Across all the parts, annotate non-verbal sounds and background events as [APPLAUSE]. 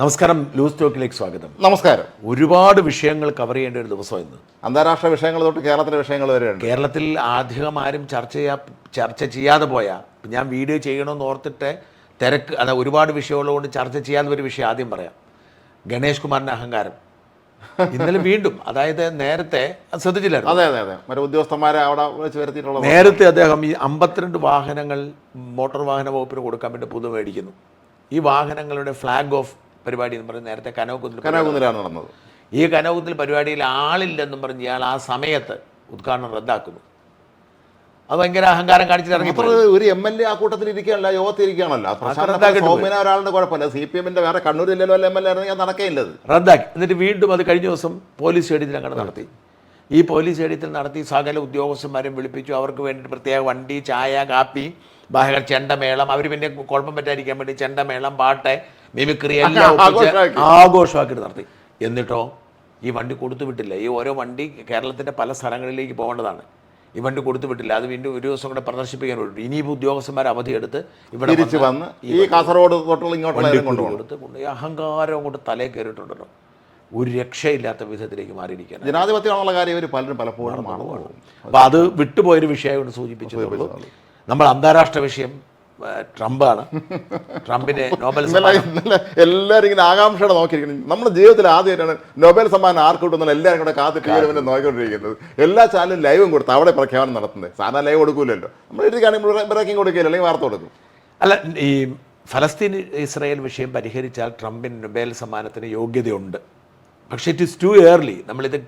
നമസ്കാരം ലൂസ് ടോക്കിലേക്ക് സ്വാഗതം. നമസ്കാരം. ഒരുപാട് വിഷയങ്ങൾ കവർ ചെയ്യേണ്ട ഒരു ദിവസം ഇന്ന്. അന്താരാഷ്ട്ര വിഷയങ്ങൾ തൊട്ട് കേരളത്തിലെ വിഷയങ്ങൾ വരെയുണ്ട് കേരളത്തിൽ അധികം ആരും ചർച്ച ചെയ്യാ ചർച്ച ചെയ്യാതെ പോയാ ഞാൻ വീഡിയോ ചെയ്യണമെന്ന് ഓർത്തിട്ട് തിരക്ക് അതായത് ഒരുപാട് വിഷയമുള്ളതുകൊണ്ട് ചർച്ച ചെയ്യാത്ത ഒരു വിഷയം ആദ്യം പറയാം. ഗണേഷ് കുമാറിന്റെ അഹങ്കാരം. ഇന്നലെ വീണ്ടും അതായത് നേരത്തെ ശ്രദ്ധിച്ചില്ല ശ്രദ്ധിച്ചില്ലായിരുന്നു? അതെ അതെ അതെ. മറ്റേ ഉദ്യോഗസ്ഥന്മാരെ അവിടെ വെച്ച് വരുത്തിയിട്ടുള്ള നേരത്തെ അദ്ദേഹം ഈ അമ്പത്തിരണ്ട് വാഹനങ്ങൾ മോട്ടോർ വാഹന വകുപ്പിന് കൊടുക്കാൻ വേണ്ടി പുതു മേടിക്കുന്നു. ഈ വാഹനങ്ങളുടെ ഫ്ലാഗ് ഓഫ് പരിപാടി എന്ന് പറഞ്ഞ് നേരത്തെ കനവക്കുന്നിൽ കനകുന്നിലാണ് നടന്നത്. ഈ കനകുത്തിൽ പരിപാടിയിൽ ആളില്ലെന്നും പറഞ്ഞ് ഇയാൾ ആ സമയത്ത് ഉദ്ഘാടനം റദ്ദാക്കുന്നു. അത് ഭയങ്കര അഹങ്കാരം കാണിച്ചിട്ട് ഒരു എം എൽ എ ആ കൂട്ടത്തിൽ ഇരിക്കാനല്ല യോഗത്തിൽ ഇരിക്കുകയാണല്ലോ. സൗമ്യന ഒരാളുടെ കുഴപ്പമില്ല. സി പി എമ്മിന്റെ വേറെ കണ്ണൂർ ജില്ലയിലോ എം എൽ എ അത് റദ്ദാക്കി. എന്നിട്ട് വീണ്ടും അത് കഴിഞ്ഞ ദിവസം പോലീസ് സ്റ്റേഡിയത്തിൽ അങ്ങനെ നടത്തി. ഈ പോലീസ് സ്റ്റേഡിയത്തിൽ നടത്തി സകല ഉദ്യോഗസ്ഥന്മാരും വിളിപ്പിച്ചു. അവർക്ക് വേണ്ടിയിട്ട് പ്രത്യേക വണ്ടി ചായ കാപ്പി ബാഹ്യ ചെണ്ടമേളം അവർ പിന്നെ കുഴപ്പം പറ്റാതിരിക്കാൻ വേണ്ടി ചെണ്ടമേളം പാട്ട് മിമിക്രി എല്ലാം ആഘോഷമാക്കി. നടത്തി. എന്നിട്ടോ ഈ വണ്ടി കൊടുത്തു വിട്ടില്ല. ഈ ഓരോ വണ്ടി കേരളത്തിന്റെ പല സ്ഥലങ്ങളിലേക്ക് പോകേണ്ടതാണ്. ഈ വണ്ടി കൊടുത്തു വിട്ടില്ല. അത് വീണ്ടും ഒരു ദിവസം കൂടെ പ്രദർശിപ്പിക്കാൻ വേണ്ടി ഇനിയിപ്പോൾ ഉദ്യോഗസ്ഥന്മാർ അവധിയെടുത്ത് ഇവിടെ തിരിച്ച് വന്ന് ഈ കാസർഗോഡ് തൊട്ടുള്ള കൊണ്ടുപോകണം. കൊടുത്ത് കൊണ്ട് അഹങ്കാരം കൊണ്ട് തലയിൽ കയറിയിട്ടുണ്ടല്ലോ. ഒരു രക്ഷയില്ലാത്ത വിധത്തിലേക്ക് മാറിയിരിക്കുകയാണ്. ജനാധിപത്യമാണുള്ള കാര്യം ഇവർ പലരും പലപ്പോഴും അപ്പോൾ അത് വിട്ടുപോയൊരു വിഷയമായിട്ട് സൂചിപ്പിച്ചിട്ടുള്ളൂ. നമ്മൾ അന്താരാഷ്ട്ര വിഷയം ട്രംപാണ്. ട്രംപിനെ നോബൽ ഇന്നലെ എല്ലാവരും ഇങ്ങനെ ആകാംക്ഷയോടെ നോക്കിയിരിക്കുന്നത് നമ്മുടെ ജീവിതത്തിൽ ആദ്യമായിട്ടാണ് നോബൽ സമ്മാനം ആർക്ക് കിട്ടുന്ന എല്ലാവരും കൂടെ കാത്തിട്ട് നോക്കിക്കൊണ്ടിരിക്കുന്നത്. എല്ലാ ചാനലും ലൈവും കൊടുത്ത് അവിടെ പ്രഖ്യാപനം നടത്തുന്നത്. സാധാരണ ലൈവ് കൊടുക്കൂലല്ലോ. നമ്മൾ ഇരിക്കുകയാണെങ്കിൽ ബ്രേക്കിംഗ് കൊടുക്കില്ല അല്ലെങ്കിൽ വാർത്ത കൊടുക്കും. അല്ല ഈ ഫലസ്തീൻ ഇസ്രായേൽ വിഷയം പരിഹരിച്ചാൽ ട്രംപിന് നൊബേൽ സമ്മാനത്തിന് യോഗ്യതയുണ്ട്. പക്ഷേ ഇറ്റ് ഇസ് ടു ഏർലി നമ്മളിത്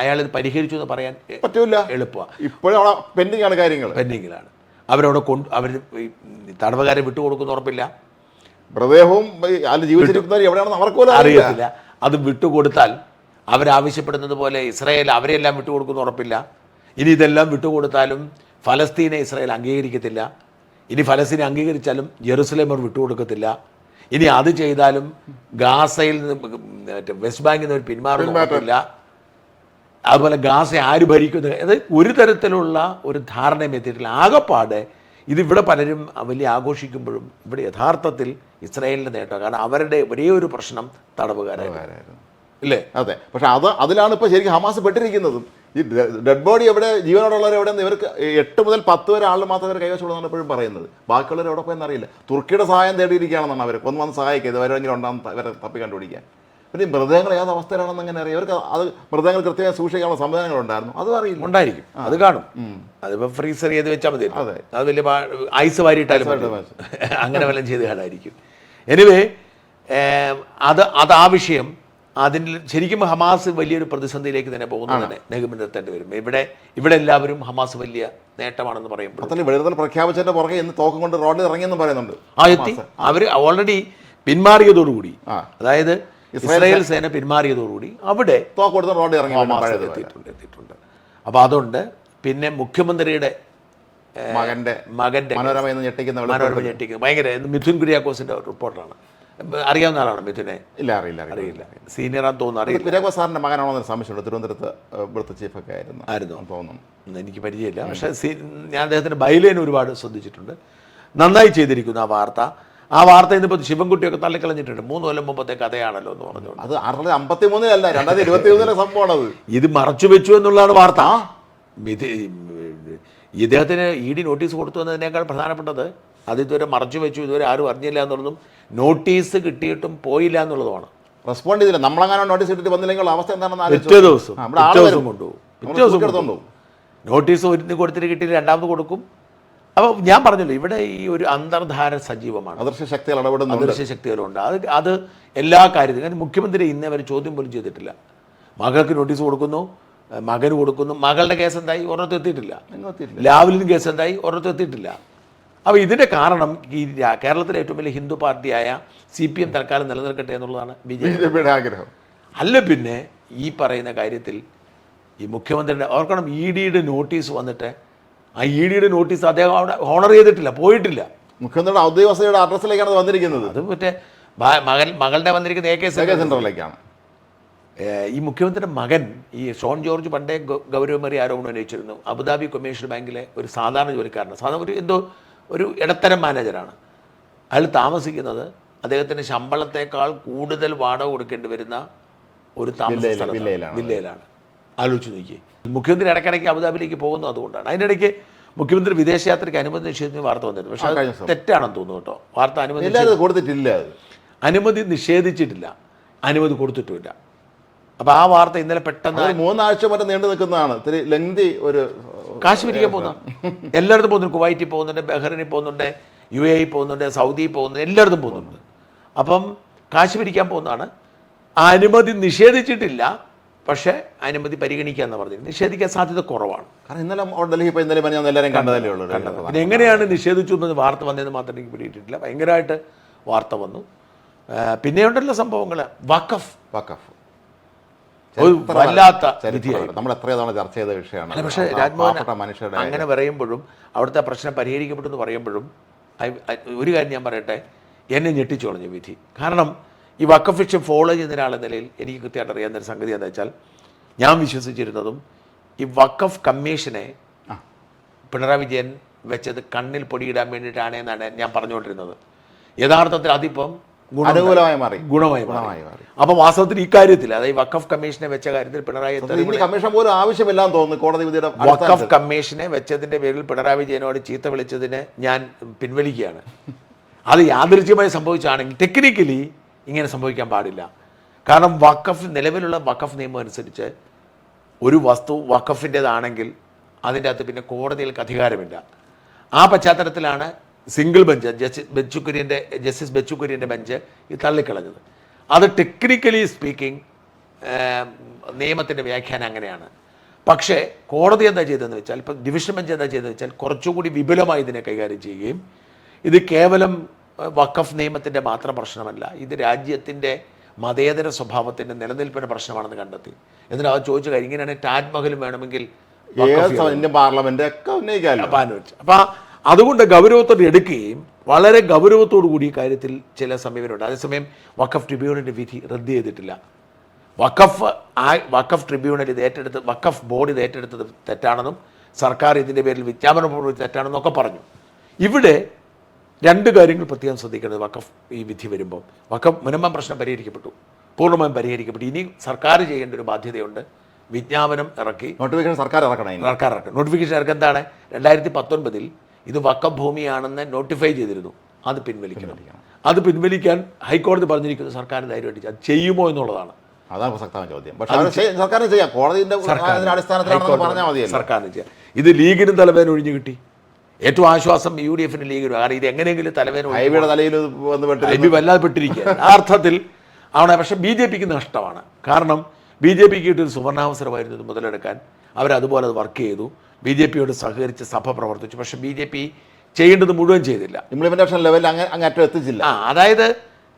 അയാൾ ഇത് പരിഹരിച്ചു എന്ന് പറയാൻ പറ്റൂല. എളുപ്പമാണ് ഇപ്പോഴും പെൻഡിംഗ് ആണ് കാര്യങ്ങൾ പെൻഡിങ്ങിലാണ് അവരവിടെ കൊണ്ട് അവർ തടവുകാരെ വിട്ടുകൊടുക്കുന്ന ഉറപ്പില്ല. മൃതദേഹവും ഈ അതിൽ ജീവിച്ചിരിക്കുന്നവർ എവിടെയാണെന്ന് അവർക്ക് പോലും അറിയില്ല. അറിയത്തില്ല. അത് വിട്ടുകൊടുത്താൽ അവരാവശ്യപ്പെടുന്നത് പോലെ ഇസ്രായേൽ അവരെല്ലാം വിട്ടുകൊടുക്കുന്ന ഉറപ്പില്ല. ഇനി ഇതെല്ലാം വിട്ടുകൊടുത്താലും ഫലസ്തീനെ ഇസ്രായേൽ അംഗീകരിക്കത്തില്ല. ഇനി ഫലസ്തീനെ അംഗീകരിച്ചാലും ജെറുസലേം അവർ വിട്ടുകൊടുക്കത്തില്ല ഇനി അത് ചെയ്താലും ഗാസയിൽ നിന്ന് വെസ്റ്റ് ബാങ്കിൽ നിന്ന് ഒരു പിന്മാറുന്ന ഉറപ്പില്ല. അതുപോലെ ഗാസ ആര് ഭരിക്കുന്നത് അത് ഒരു തരത്തിലുള്ള ഒരു ധാരണയും എത്തിയിട്ടില്ല. ആകെപ്പാടെ ഇതിവിടെ പലരും വലിയ ആഘോഷിക്കുമ്പോഴും ഇവിടെ യഥാർത്ഥത്തിൽ ഇസ്രായേലിന്റെ നേട്ടം. കാരണം അവരുടെ ഒരേ ഒരു പ്രശ്നം തടവുകാരായിരുന്നു. ഇല്ലേ? അതെ. പക്ഷെ അത് അതിലാണ് ഇപ്പോൾ ശരിക്കും ഹമാസ് പെട്ടിരിക്കുന്നതും. ഈ ഡെഡ് ബോഡി എവിടെ ജീവനോടുള്ളവർ എവിടെ ഇവർക്ക് എട്ട് മുതൽ പത്ത് വരെ ആളിൽ മാത്രം അവർ കൈവശമുള്ളതാണ് എപ്പോഴും പറയുന്നത്. ബാക്കിയുള്ളവർ എവിടെ പോയെന്ന് അറിയില്ല. തുർക്കിയുടെ സഹായം തേടിയിരിക്കുകയാണെന്നാണ് അവർ ഒന്ന് വന്ന് സഹായിക്കുക. ഇവരെങ്കിലും ഉണ്ടാകും അവരെ തപ്പി കണ്ടുപിടിക്കാൻ. പിന്നെ മൃതദേഹങ്ങൾ ഏത് അവസ്ഥയിലാണെന്ന് അങ്ങനെ അറിയാം? അവർക്ക് അത് മൃതദേഹങ്ങൾ കൃത്യമായി സൂക്ഷിക്കാനുള്ള സംവിധാനങ്ങൾ ഉണ്ടായിരുന്നു അതും അറിയില്ല. ഉണ്ടായിരിക്കും. അത് കാണും. അതിപ്പോൾ ഫ്രീസർ ചെയ്ത് വെച്ചാൽ മതി. അതെ. അത് വലിയ ഐസ് വാരിയിട്ടാലും. [LAUGHS] അങ്ങനെ വല്ലതും ചെയ്ത് കാണായിരിക്കും എനിവേ അത് അത് ആ വിഷയം അതിൽ ശരിക്കും ഹമാസ് വലിയൊരു പ്രതിസന്ധിയിലേക്ക് തന്നെ പോകുന്നതന്നെ നെഹ്മിൻ എത്തേണ്ടി വരും. ഇവിടെ ഇവിടെ എല്ലാവരും ഹമാസ് വലിയ നേട്ടമാണെന്ന് പറയുമ്പോൾ വെളുതൽ പ്രഖ്യാപിച്ചതിന്റെ പുറകെ ഇന്ന് തോക്കം കൊണ്ട് റോഡിൽ ഇറങ്ങിയെന്നും പറയുന്നുണ്ട് ആ എത്തി. അവർ ഓൾറെഡി പിന്മാറിയതോടുകൂടി. അതായത് ഇസ്രായേൽ സേന പിന്മാറിയതോടുകൂടി അവിടെ തോക്ക് റോഡ് ഇറങ്ങി. എത്തിയിട്ടുണ്ട് എത്തിയിട്ടുണ്ട്. അപ്പോൾ അതുകൊണ്ട് പിന്നെ മുഖ്യമന്ത്രിയുടെ മകന്റെ മകന്റെ മനോരമ എന്ന് ഞെട്ടിക്കുന്ന. മനോരമ ഞെട്ടിക്കുന്നത് ഭയങ്കര മിഥുൻ കുര്യാക്കോസിന്റെ റിപ്പോർട്ടാണ്. അറിയാവുന്ന ആളാണ് മിഥുനെ? ഇല്ല അറിയില്ല അറിയില്ല. സീനിയർ സീനിയറാന്ന് തോന്നുന്നു അറിയില്ല. കുര്യാക്കോസ് സാറിന്റെ മകനാണോ എന്ന് സംശയമുണ്ട്. തിരുവനന്തപുരത്ത് ഏഹ്, ഇവിടുത്തെ ചീഫൊക്കെ ആയിരുന്നു. ആയിരുന്നു. തോന്നുന്നു. എനിക്ക് പരിചയമില്ല. പക്ഷേ ഞാൻ അദ്ദേഹത്തിന്റെ ബൈലേനെ ഒരുപാട് ശ്രദ്ധിച്ചിട്ടുണ്ട്. നന്നായി ചെയ്തിരിക്കുന്നു ആ വാർത്ത. ആ വാർത്ത ഇന്നിപ്പോൾ ശിവൻകുട്ടിയൊക്കെ തള്ളിക്കളഞ്ഞിട്ടുണ്ട്. മൂന്ന് കൊല്ലം മുമ്പത്തെ കഥയാണല്ലോ എന്ന് പറഞ്ഞു അത് തൊള്ളായിരത്തി അമ്പത്തി മൂന്നിലല്ല രണ്ടായിരത്തി ഇരുപത്തി മൂന്നിലെ സംഭവമാണത്. ഇത് മറച്ചു വെച്ചു എന്നുള്ളതാണ് വാർത്ത. ഇത് ഇദ്ദേഹത്തിന് ഇ ഡി നോട്ടീസ് കൊടുത്തു എന്നതിനേക്കാൾ പ്രധാനപ്പെട്ടത് അത് ഇതുവരെ മറച്ചു വെച്ചു ഇതുവരെ ആരും അറിഞ്ഞില്ല എന്നുള്ളതും നോട്ടീസ് കിട്ടിയിട്ടും പോയില്ല എന്നുള്ളതുമാണ്. റെസ്പോണ്ട് ചെയ്തില്ല. നമ്മളങ്ങനെ നോട്ടീസ് ഇട്ടിട്ട് വന്നില്ലെങ്കിൽ അവസ്ഥ എന്താണെന്ന് പിറ്റേ ദിവസം പിറ്റേ ദിവസം. കൊണ്ടുപോകും. പിറ്റേ ദിവസം നോട്ടീസ് ഒരു കൊടുത്തിട്ട് കിട്ടിയിട്ട് രണ്ടാമത് കൊടുക്കും. അപ്പോൾ ഞാൻ പറഞ്ഞല്ലോ ഇവിടെ ഈ ഒരു അന്തർധാര സജീവമാണ്. അദൃശ്യ ശക്തികൾ ഇടപെടുന്നുണ്ട്. അദൃശ്യ ശക്തികളുണ്ട്. അത് അത് എല്ലാ കാര്യത്തിലും കാരണം മുഖ്യമന്ത്രി ഇന്നേ വരെ ചോദ്യം പോലും ചെയ്തിട്ടില്ല. മകൾക്ക് നോട്ടീസ് കൊടുക്കുന്നു മകന് കൊടുക്കുന്നു. മകളുടെ കേസ് എന്തായി? ഒരിടത്ത് എത്തിയിട്ടില്ല. ലാവലിന് കേസ് എന്തായി? ഒരിടത്ത് എത്തിയിട്ടില്ല. അപ്പോൾ ഇതിന്റെ കാരണം ഈ കേരളത്തിലെ ഏറ്റവും വലിയ ഹിന്ദു പാർട്ടിയായ സി പി എം തൽക്കാലം നിലനിൽക്കട്ടെ എന്നുള്ളതാണ് ബി ജെ പിയുടെ ആഗ്രഹം. അല്ല പിന്നെ ഈ പറയുന്ന കാര്യത്തിൽ ഈ മുഖ്യമന്ത്രിയുടെ ഓർക്കണം ഇ ഡിയുടെ നോട്ടീസ് വന്നിട്ട് ആ ഇ ഡിയുടെ നോട്ടീസ് അദ്ദേഹം അവിടെ ഹോണർ ചെയ്തിട്ടില്ല പോയിട്ടില്ല. മുഖ്യമന്ത്രിയുടെ ഔദ്യോഗിക വസതിയുടെ അഡ്രസ്സിലേക്കാണ് വന്നിരിക്കുന്നത്. അത് മറ്റേ മകൻ മകളുടെ വന്നിരിക്കുന്ന എ കെ ഏഹ് ഈ മുഖ്യമന്ത്രിയുടെ മകൻ ഈ ഷോൺ ജോർജ് പണ്ടേ ഗൗരവമേറിയ ആരോപണം ഉന്നയിച്ചിരുന്നു. അബുദാബി കൊമേഴ്ഷ്യൽ ബാങ്കിലെ ഒരു സാധാരണ ജോലിക്കാരനാണ്. സാധാരണ ഒരു എന്തോ ഒരു ഇടത്തരം മാനേജറാണ് അയാൾ താമസിക്കുന്നത് അദ്ദേഹത്തിന് ശമ്പളത്തേക്കാൾ കൂടുതൽ വാടക കൊടുക്കേണ്ടി വരുന്ന ഒരു താമസ. വില്ലയിലാണ്. ആലോചിച്ച് നോക്കി മുഖ്യമന്ത്രി ഇടയ്ക്കിടയ്ക്ക് അബുദാബിയിലേക്ക് പോകുന്നു അതുകൊണ്ടാണ്. അതിനിടയ്ക്ക് മുഖ്യമന്ത്രി വിദേശയാത്രയ്ക്ക് അനുമതി നിഷേധിച്ച വാർത്ത വന്നിരുന്നു. പക്ഷേ അത് തെറ്റാണെന്ന് തോന്നുന്നു കേട്ടോ. വാർത്ത അനുമതി കൊടുത്തിട്ടില്ല അനുമതി നിഷേധിച്ചിട്ടില്ല. അനുമതി കൊടുത്തിട്ടുമില്ല. അപ്പോൾ ആ വാർത്ത ഇന്നലെ പെട്ടെന്ന് മൂന്നാഴ്ച വരെ നീണ്ടു നിൽക്കുന്നതാണ്. ഇത്തിരി ലെങ്തി ഒരു കാശ്മീരിക്ക് പോകുന്ന? എല്ലായിടത്തും പോകുന്നുണ്ട്. കുവൈറ്റിൽ പോകുന്നുണ്ട് ബഹ്റിനിൽ പോകുന്നുണ്ട് യു എ പോകുന്നുണ്ട് സൗദിയിൽ പോകുന്നുണ്ട് എല്ലായിടത്തും പോകുന്നുണ്ട്. അപ്പം കാശ് പിരിക്കാൻ പോകുന്നതാണ്. ആ അനുമതി നിഷേധിച്ചിട്ടില്ല. പക്ഷേ അനുമതി പരിഗണിക്കുക എന്ന് പറഞ്ഞത് നിഷേധിക്കാൻ സാധ്യത കുറവാണ്. കാരണം ഇന്നലെ ഡൽഹി ഇപ്പോൾ ഇന്നലെ ഞാൻ എല്ലാവരും കണ്ടതല്ലേ ഉള്ളൂ. പിന്നെ എങ്ങനെയാണ് നിഷേധിച്ചു എന്ന് വാർത്ത വന്നതെന്ന് മാത്രം എനിക്ക് പിടിയിട്ടില്ല ഭയങ്കരമായിട്ട് വാർത്ത വന്നു. പിന്നെ പിന്നെയുണ്ടല്ലോ സംഭവങ്ങൾ. വഖഫ്. വഖഫ്. വല്ലാത്ത നമ്മൾ തവണ ചർച്ച ചെയ്ത വിഷയമാണ്. പക്ഷേ രാജ്മോഹൻ അങ്ങനെ പറയുമ്പോഴും അവിടുത്തെ പ്രശ്നം പരിഹരിക്കപ്പെട്ടു എന്ന് പറയുമ്പോഴും ഒരു കാര്യം ഞാൻ പറയട്ടെ. എന്നെ ഞെട്ടിച്ചു കളഞ്ഞു വിധി. കാരണം ഈ വക്കഫ് ലക്ഷ്യം ഫോളോ ചെയ്യുന്ന ഒരാളെന്ന നിലയിൽ എനിക്ക് കൃത്യമായിട്ട് അറിയാവുന്ന ഒരു സംഗതി എന്താ വെച്ചാൽ ഞാൻ വിശ്വസിച്ചിരുന്നതും ഈ വക്കഫ് കമ്മീഷനെ. പിണറായി വിജയൻ വെച്ചത് കണ്ണിൽ പൊടിയിടാൻ വേണ്ടിയിട്ടാണ് എന്നാണ് ഞാൻ പറഞ്ഞുകൊണ്ടിരുന്നത്. യഥാർത്ഥത്തിൽ അതിപ്പം അനുകൂലമായി മാറി. ഗുണമായി. ഗുണമായി മാറി. അപ്പൊ വാസ്തവത്തിൽ ഇക്കാര്യത്തിൽ അതായത് വഖഫ് വക്കഫ് കമ്മീഷനെ വെച്ച കാര്യത്തിൽ പിണറായി കമ്മീഷൻ പോലും ആവശ്യമില്ലാന്ന് തോന്നുന്നു കോടതി വിധിയുടെ വഖഫ് കമ്മീഷനെ വെച്ചതിന്റെ പേരിൽ പിണറായി വിജയനോട് ചീത്ത വിളിച്ചതിന് ഞാൻ പിൻവലിക്കുകയാണ്. അത് യാദൃച്ഛ്യമായി സംഭവിച്ചാണെങ്കിൽ ടെക്നിക്കലി ഇങ്ങനെ സംഭവിക്കാൻ പാടില്ല. കാരണം വഖഫ് നിലവിലുള്ള വഖഫ് നിയമം അനുസരിച്ച് ഒരു വസ്തു വഖഫിന്റെതാണെങ്കിൽ അതിന്റെ അകത്ത് പിന്നെ കോടതികൾക്ക് അധികാരമില്ല. ആ പശ്ചാത്തലത്തിലാണ് സിംഗിൾ ബെഞ്ച് ജസ്റ്റിസ് ബെച്ചുക്കുര്യന്റെ ജസ്റ്റിസ് ബെച്ചുക്കുര്യന്റെ ബെഞ്ച് ഇത് തള്ളിക്കളഞ്ഞത്. അത് ടെക്നിക്കലി സ്പീക്കിംഗ് നിയമത്തിന്റെ വ്യാഖ്യാനം അങ്ങനെയാണ്. പക്ഷേ കോടതി എന്താ ചെയ്തതെന്ന് വെച്ചാൽ ഇപ്പം ഡിവിഷൻ ബെഞ്ച് എന്താ ചെയ്തതെന്ന് വെച്ചാൽ കുറച്ചുകൂടി വിപുലമായി ഇതിനെ കൈകാര്യം ചെയ്യുകയും ഇത് കേവലം വഖഫ് നിയമത്തിന്റെ മാത്രം പ്രശ്നമല്ല ഇത് രാജ്യത്തിന്റെ മതേതര സ്വഭാവത്തിന്റെ നിലനിൽപ്പിന്റെ പ്രശ്നമാണെന്ന് കണ്ടെത്തി. എന്നിട്ട് അവർ ചോദിച്ചു കഴിഞ്ഞാൽ ഇങ്ങനെയാണെങ്കിൽ താജ്മഹലും വേണമെങ്കിൽ ഇന്ത്യൻ പാർലമെന്റ് ഒക്കെ ഉന്നയിക്കാമല്ലോ. അപ്പാൻ വെച്ച് അപ്പം അതുകൊണ്ട് ഗൗരവത്തോടെ എടുക്കുകയും വളരെ ഗൗരവത്തോടു കൂടി ഈ കാര്യത്തിൽ ചില സമീപനമുണ്ട്. അതേസമയം വഖഫ് ട്രിബ്യൂണലിന്റെ വിധി റദ്ദ് ചെയ്തിട്ടില്ല. വഖഫ് ആ വഖഫ് ട്രിബ്യൂണൽ ഇത് ഏറ്റെടുത്ത് വഖഫ് ബോർഡ് ഇത് ഏറ്റെടുത്തത് തെറ്റാണെന്നും സർക്കാർ ഇതിന്റെ പേരിൽ വിജ്ഞാപനപൂർവം തെറ്റാണെന്നൊക്കെ പറഞ്ഞു. ഇവിടെ രണ്ട് കാര്യങ്ങൾ പ്രത്യേകം ശ്രദ്ധിക്കേണ്ടത് വഖഫ് ഈ വിധി വരുമ്പോൾ വഖഫ് മിനിമം പ്രശ്നം പരിഹരിക്കപ്പെട്ടു. പൂർണമായും പരിഹരിക്കപ്പെട്ടു. ഇനി സർക്കാർ ചെയ്യേണ്ട ഒരു ബാധ്യതയുണ്ട്. വിജ്ഞാപനം ഇറക്കി. നോട്ടിഫിക്കേഷൻ സർക്കാർ ഇറക്കണം. സർക്കാർ ഇറക്കണം. നോട്ടിഫിക്കേഷൻ ഇറക്കുക എന്താണ്? രണ്ടായിരത്തി പത്തൊൻപതിൽ ഇത് വക്കം ഭൂമിയാണെന്ന് നോട്ടിഫൈ ചെയ്തിരുന്നു. അത് പിൻവലിക്കണം. അത് പിൻവലിക്കാൻ ഹൈക്കോടതി പറഞ്ഞിരിക്കുന്നു സർക്കാർ ധൈര്യമായിട്ട് അത് ചെയ്യുമോ എന്നുള്ളതാണ്. അതാണ് പ്രസക്തമായ ചോദ്യം. പക്ഷേ സർക്കാരിന് ചെയ്യാം. അടിസ്ഥാനത്തിലാണെന്ന് പറഞ്ഞാൽ മതിയല്ലോ. സർക്കാരിന് ചെയ്യാം. ഇത് ലീഗിനും തലവേദന ഒഴിഞ്ഞു കിട്ടി. ഏറ്റവും ആശ്വാസം യു ഡി എഫിന് ലീഗ് കാരണം ഇത് എങ്ങനെയെങ്കിലും തലവേദന ഹൈബിയുടെ തലയിൽ വന്ന് ഐ പെട്ടിരുന്നു ബി വല്ലാതെ പെട്ടിരിക്കുക ആ അർത്ഥത്തിൽ ആണ്. പക്ഷേ ബി ജെ പിക്ക് നഷ്ടമാണ്. കാരണം ബി ജെ പിക്ക് കിട്ടിയൊരു സുവർണാവസരമായിരുന്നു ഇത് മുതലെടുക്കാൻ. അവരതുപോലെ അത് വർക്ക് ചെയ്തു. ബി ജെ പിയോട് സഹകരിച്ച് സഭ പ്രവർത്തിച്ചു. പക്ഷേ ബി ജെ പി ചെയ്യേണ്ടത് മുഴുവൻ ചെയ്തില്ല. ഇംപ്ലിമെന്റേഷൻ ലെവലിൽ അങ്ങ് അങ്ങേറ്റം എത്തിച്ചില്ല. ആ അതായത്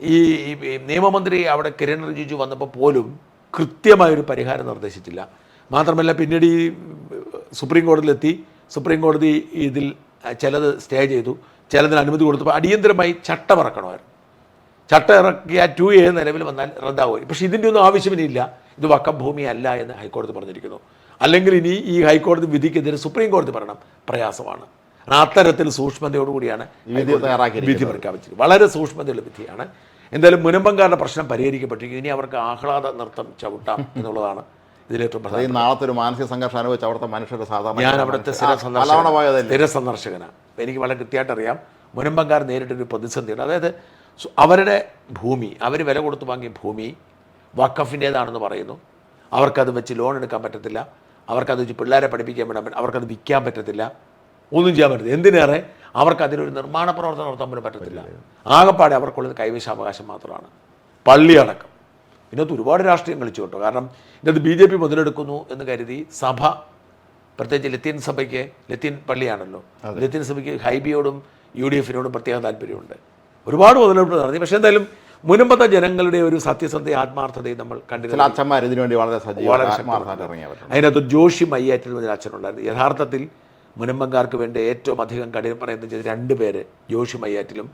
ഈ ഈ നിയമമന്ത്രി അവിടെ കിരൺ റിജിജു വന്നപ്പോൾ പോലും കൃത്യമായൊരു പരിഹാരം നിർദ്ദേശിച്ചില്ല. മാത്രമല്ല പിന്നീട് ഈ സുപ്രീം കോടതിയിലെത്തി. സുപ്രീം കോടതി ഇതിൽ ചിലത് സ്റ്റേ ചെയ്തു. ചിലതിന് അനുമതി കൊടുത്തപ്പോൾ അടിയന്തരമായി ചട്ടം ഇറക്കണമായിരുന്നു. ചട്ടം ഇറക്കിയ ടു എ നിലവിൽ വന്നാൽ റദ്ദാവുക പക്ഷേ ഇതിന്റെ ഒന്നും ആവശ്യമില്ല ഇത് വക്കം ഭൂമിയല്ല എന്ന് ഹൈക്കോടതി പറഞ്ഞിരിക്കുന്നു. അല്ലെങ്കിൽ ഇനി ഈ ഹൈക്കോടതി വിധിക്കെതിരെ സുപ്രീം കോടതി പറയണം. പ്രയാസമാണ്. അത്തരത്തിൽ സൂക്ഷ്മതയോടുകൂടിയാണ്. വിധി പ്രഖ്യാപിച്ചത്. വളരെ സൂക്ഷ്മതയുള്ള വിധിയാണ്. എന്തായാലും മുനമ്പങ്കാരുടെ പ്രശ്നം പരിഹരിക്കപ്പെട്ടിരിക്കും ഇനി അവർക്ക് ആഹ്ലാദ നൃത്തം ചവിട്ടാം എന്നുള്ളതാണ് ഇതിലേറ്റവും പ്രധാനം നാളത്തെ ഒരു മാനസിക സംഘർഷം അനുഭവിച്ച് അവിടുത്തെ മനുഷ്യരുടെ സാധാരണ ഞാൻ അവിടുത്തെ സ്ഥിര സന്ദർശകനാണ് എനിക്ക് വളരെ കൃത്യമായിട്ട് അറിയാം മുനമ്പങ്കാർ നേരിട്ടൊരു പ്രതിസന്ധിയുണ്ട്. അതായത് അവരുടെ ഭൂമി അവർ വില കൊടുത്ത് വാങ്ങിയ ഭൂമി വക്കഫിന്റേതാണെന്ന് പറയുന്നു. അവർക്കത് വെച്ച് ലോൺ എടുക്കാൻ പറ്റത്തില്ല. അവർക്കത് വെച്ച് പിള്ളേരെ പഠിപ്പിക്കാൻ പറ്റാൻ പറ്റും അവർക്കത് വിൽക്കാൻ പറ്റത്തില്ല. ഒന്നും ചെയ്യാൻ പറ്റത്തില്ല. എന്തിനേറെ? അവർക്ക് അതിനൊരു നിർമ്മാണ പ്രവർത്തനം നടത്താൻ പോലും പറ്റത്തില്ല. ആകെപ്പാടെ അവർക്കുള്ളത് കൈവശാവകാശം മാത്രമാണ്. പള്ളി അടക്കം ഇതിനകത്ത് ഒരുപാട് രാഷ്ട്രീയം കളിച്ചു കേട്ടോ. കാരണം ഇതിനകത്ത് ബി ജെ പി മുതലെടുക്കുന്നു എന്ന് കരുതി സഭ പ്രത്യേകിച്ച് ലത്തീൻ സഭയ്ക്ക് ലത്തീൻ പള്ളിയാണല്ലോ. ലത്തീൻ സഭയ്ക്ക് ഹൈബിയോടും യു ഡി എഫിനോടും പ്രത്യേക താല്പര്യമുണ്ട്. ഒരുപാട് മുതലെടുപ്പ് നടത്തി. പക്ഷേ എന്തായാലും മുനമ്പത്തെ ജനങ്ങളുടെ ഒരു സത്യസന്ധ ആത്മാർത്ഥതയും നമ്മൾ കണ്ടിട്ടുണ്ട് കണ്ടിരുന്നു അച്ഛന്മാർ ഇതിനു വേണ്ടി വളരെ അതിനകത്ത് ജോഷി മയ്യാറ്റിൽ എന്നൊരു അച്ഛനുണ്ടായിരുന്നു. യഥാർത്ഥത്തിൽ മുനമ്പങ്കാർക്ക് വേണ്ടി ഏറ്റവും അധികം കഠിനം പറയുന്നത് രണ്ട് പേര് ജോഷി മയ്യാറ്റിലും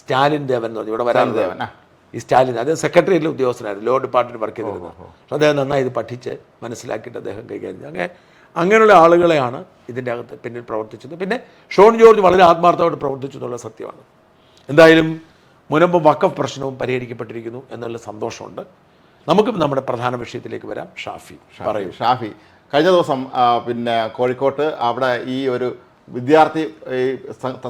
സ്റ്റാലിൻ ദേവൻ എന്ന് പറഞ്ഞു. ഇവിടെ വരാൻ ദേവൻ. ഈ സ്റ്റാലിൻ അദ്ദേഹം സെക്രട്ടറിയിലെ ഉദ്യോഗസ്ഥനായിരുന്നു ലോ ഡിപ്പാർട്ട്മെന്റ് വർക്ക് ചെയ്തിരുന്നത്. അദ്ദേഹം നന്നായി ഇത് പഠിച്ച് മനസ്സിലാക്കിയിട്ട് അദ്ദേഹം കൈകാര്യം ചെയ്തു. അങ്ങനെ അങ്ങനെയുള്ള ആളുകളെയാണ് ഇതിന്റെ അകത്ത് പിന്നിൽ പ്രവർത്തിച്ചത് പിന്നെ ഷോൺ ജോർജ് വളരെ ആത്മാർത്ഥമായിട്ട് പ്രവർത്തിച്ചു എന്നുള്ള സത്യമാണ്. എന്തായാലും മുനമ്പ് വക്കഫ് പ്രശ്നവും പരിഹരിക്കപ്പെട്ടിരിക്കുന്നു എന്നുള്ള സന്തോഷമുണ്ട്. നമുക്ക് നമ്മുടെ പ്രധാന വിഷയത്തിലേക്ക് വരാം. ഷാഫി പറയൂ. ഷാഫി കഴിഞ്ഞ ദിവസം പിന്നെ കോഴിക്കോട്ട് അവിടെ ഈ ഒരു വിദ്യാർത്ഥി ഈ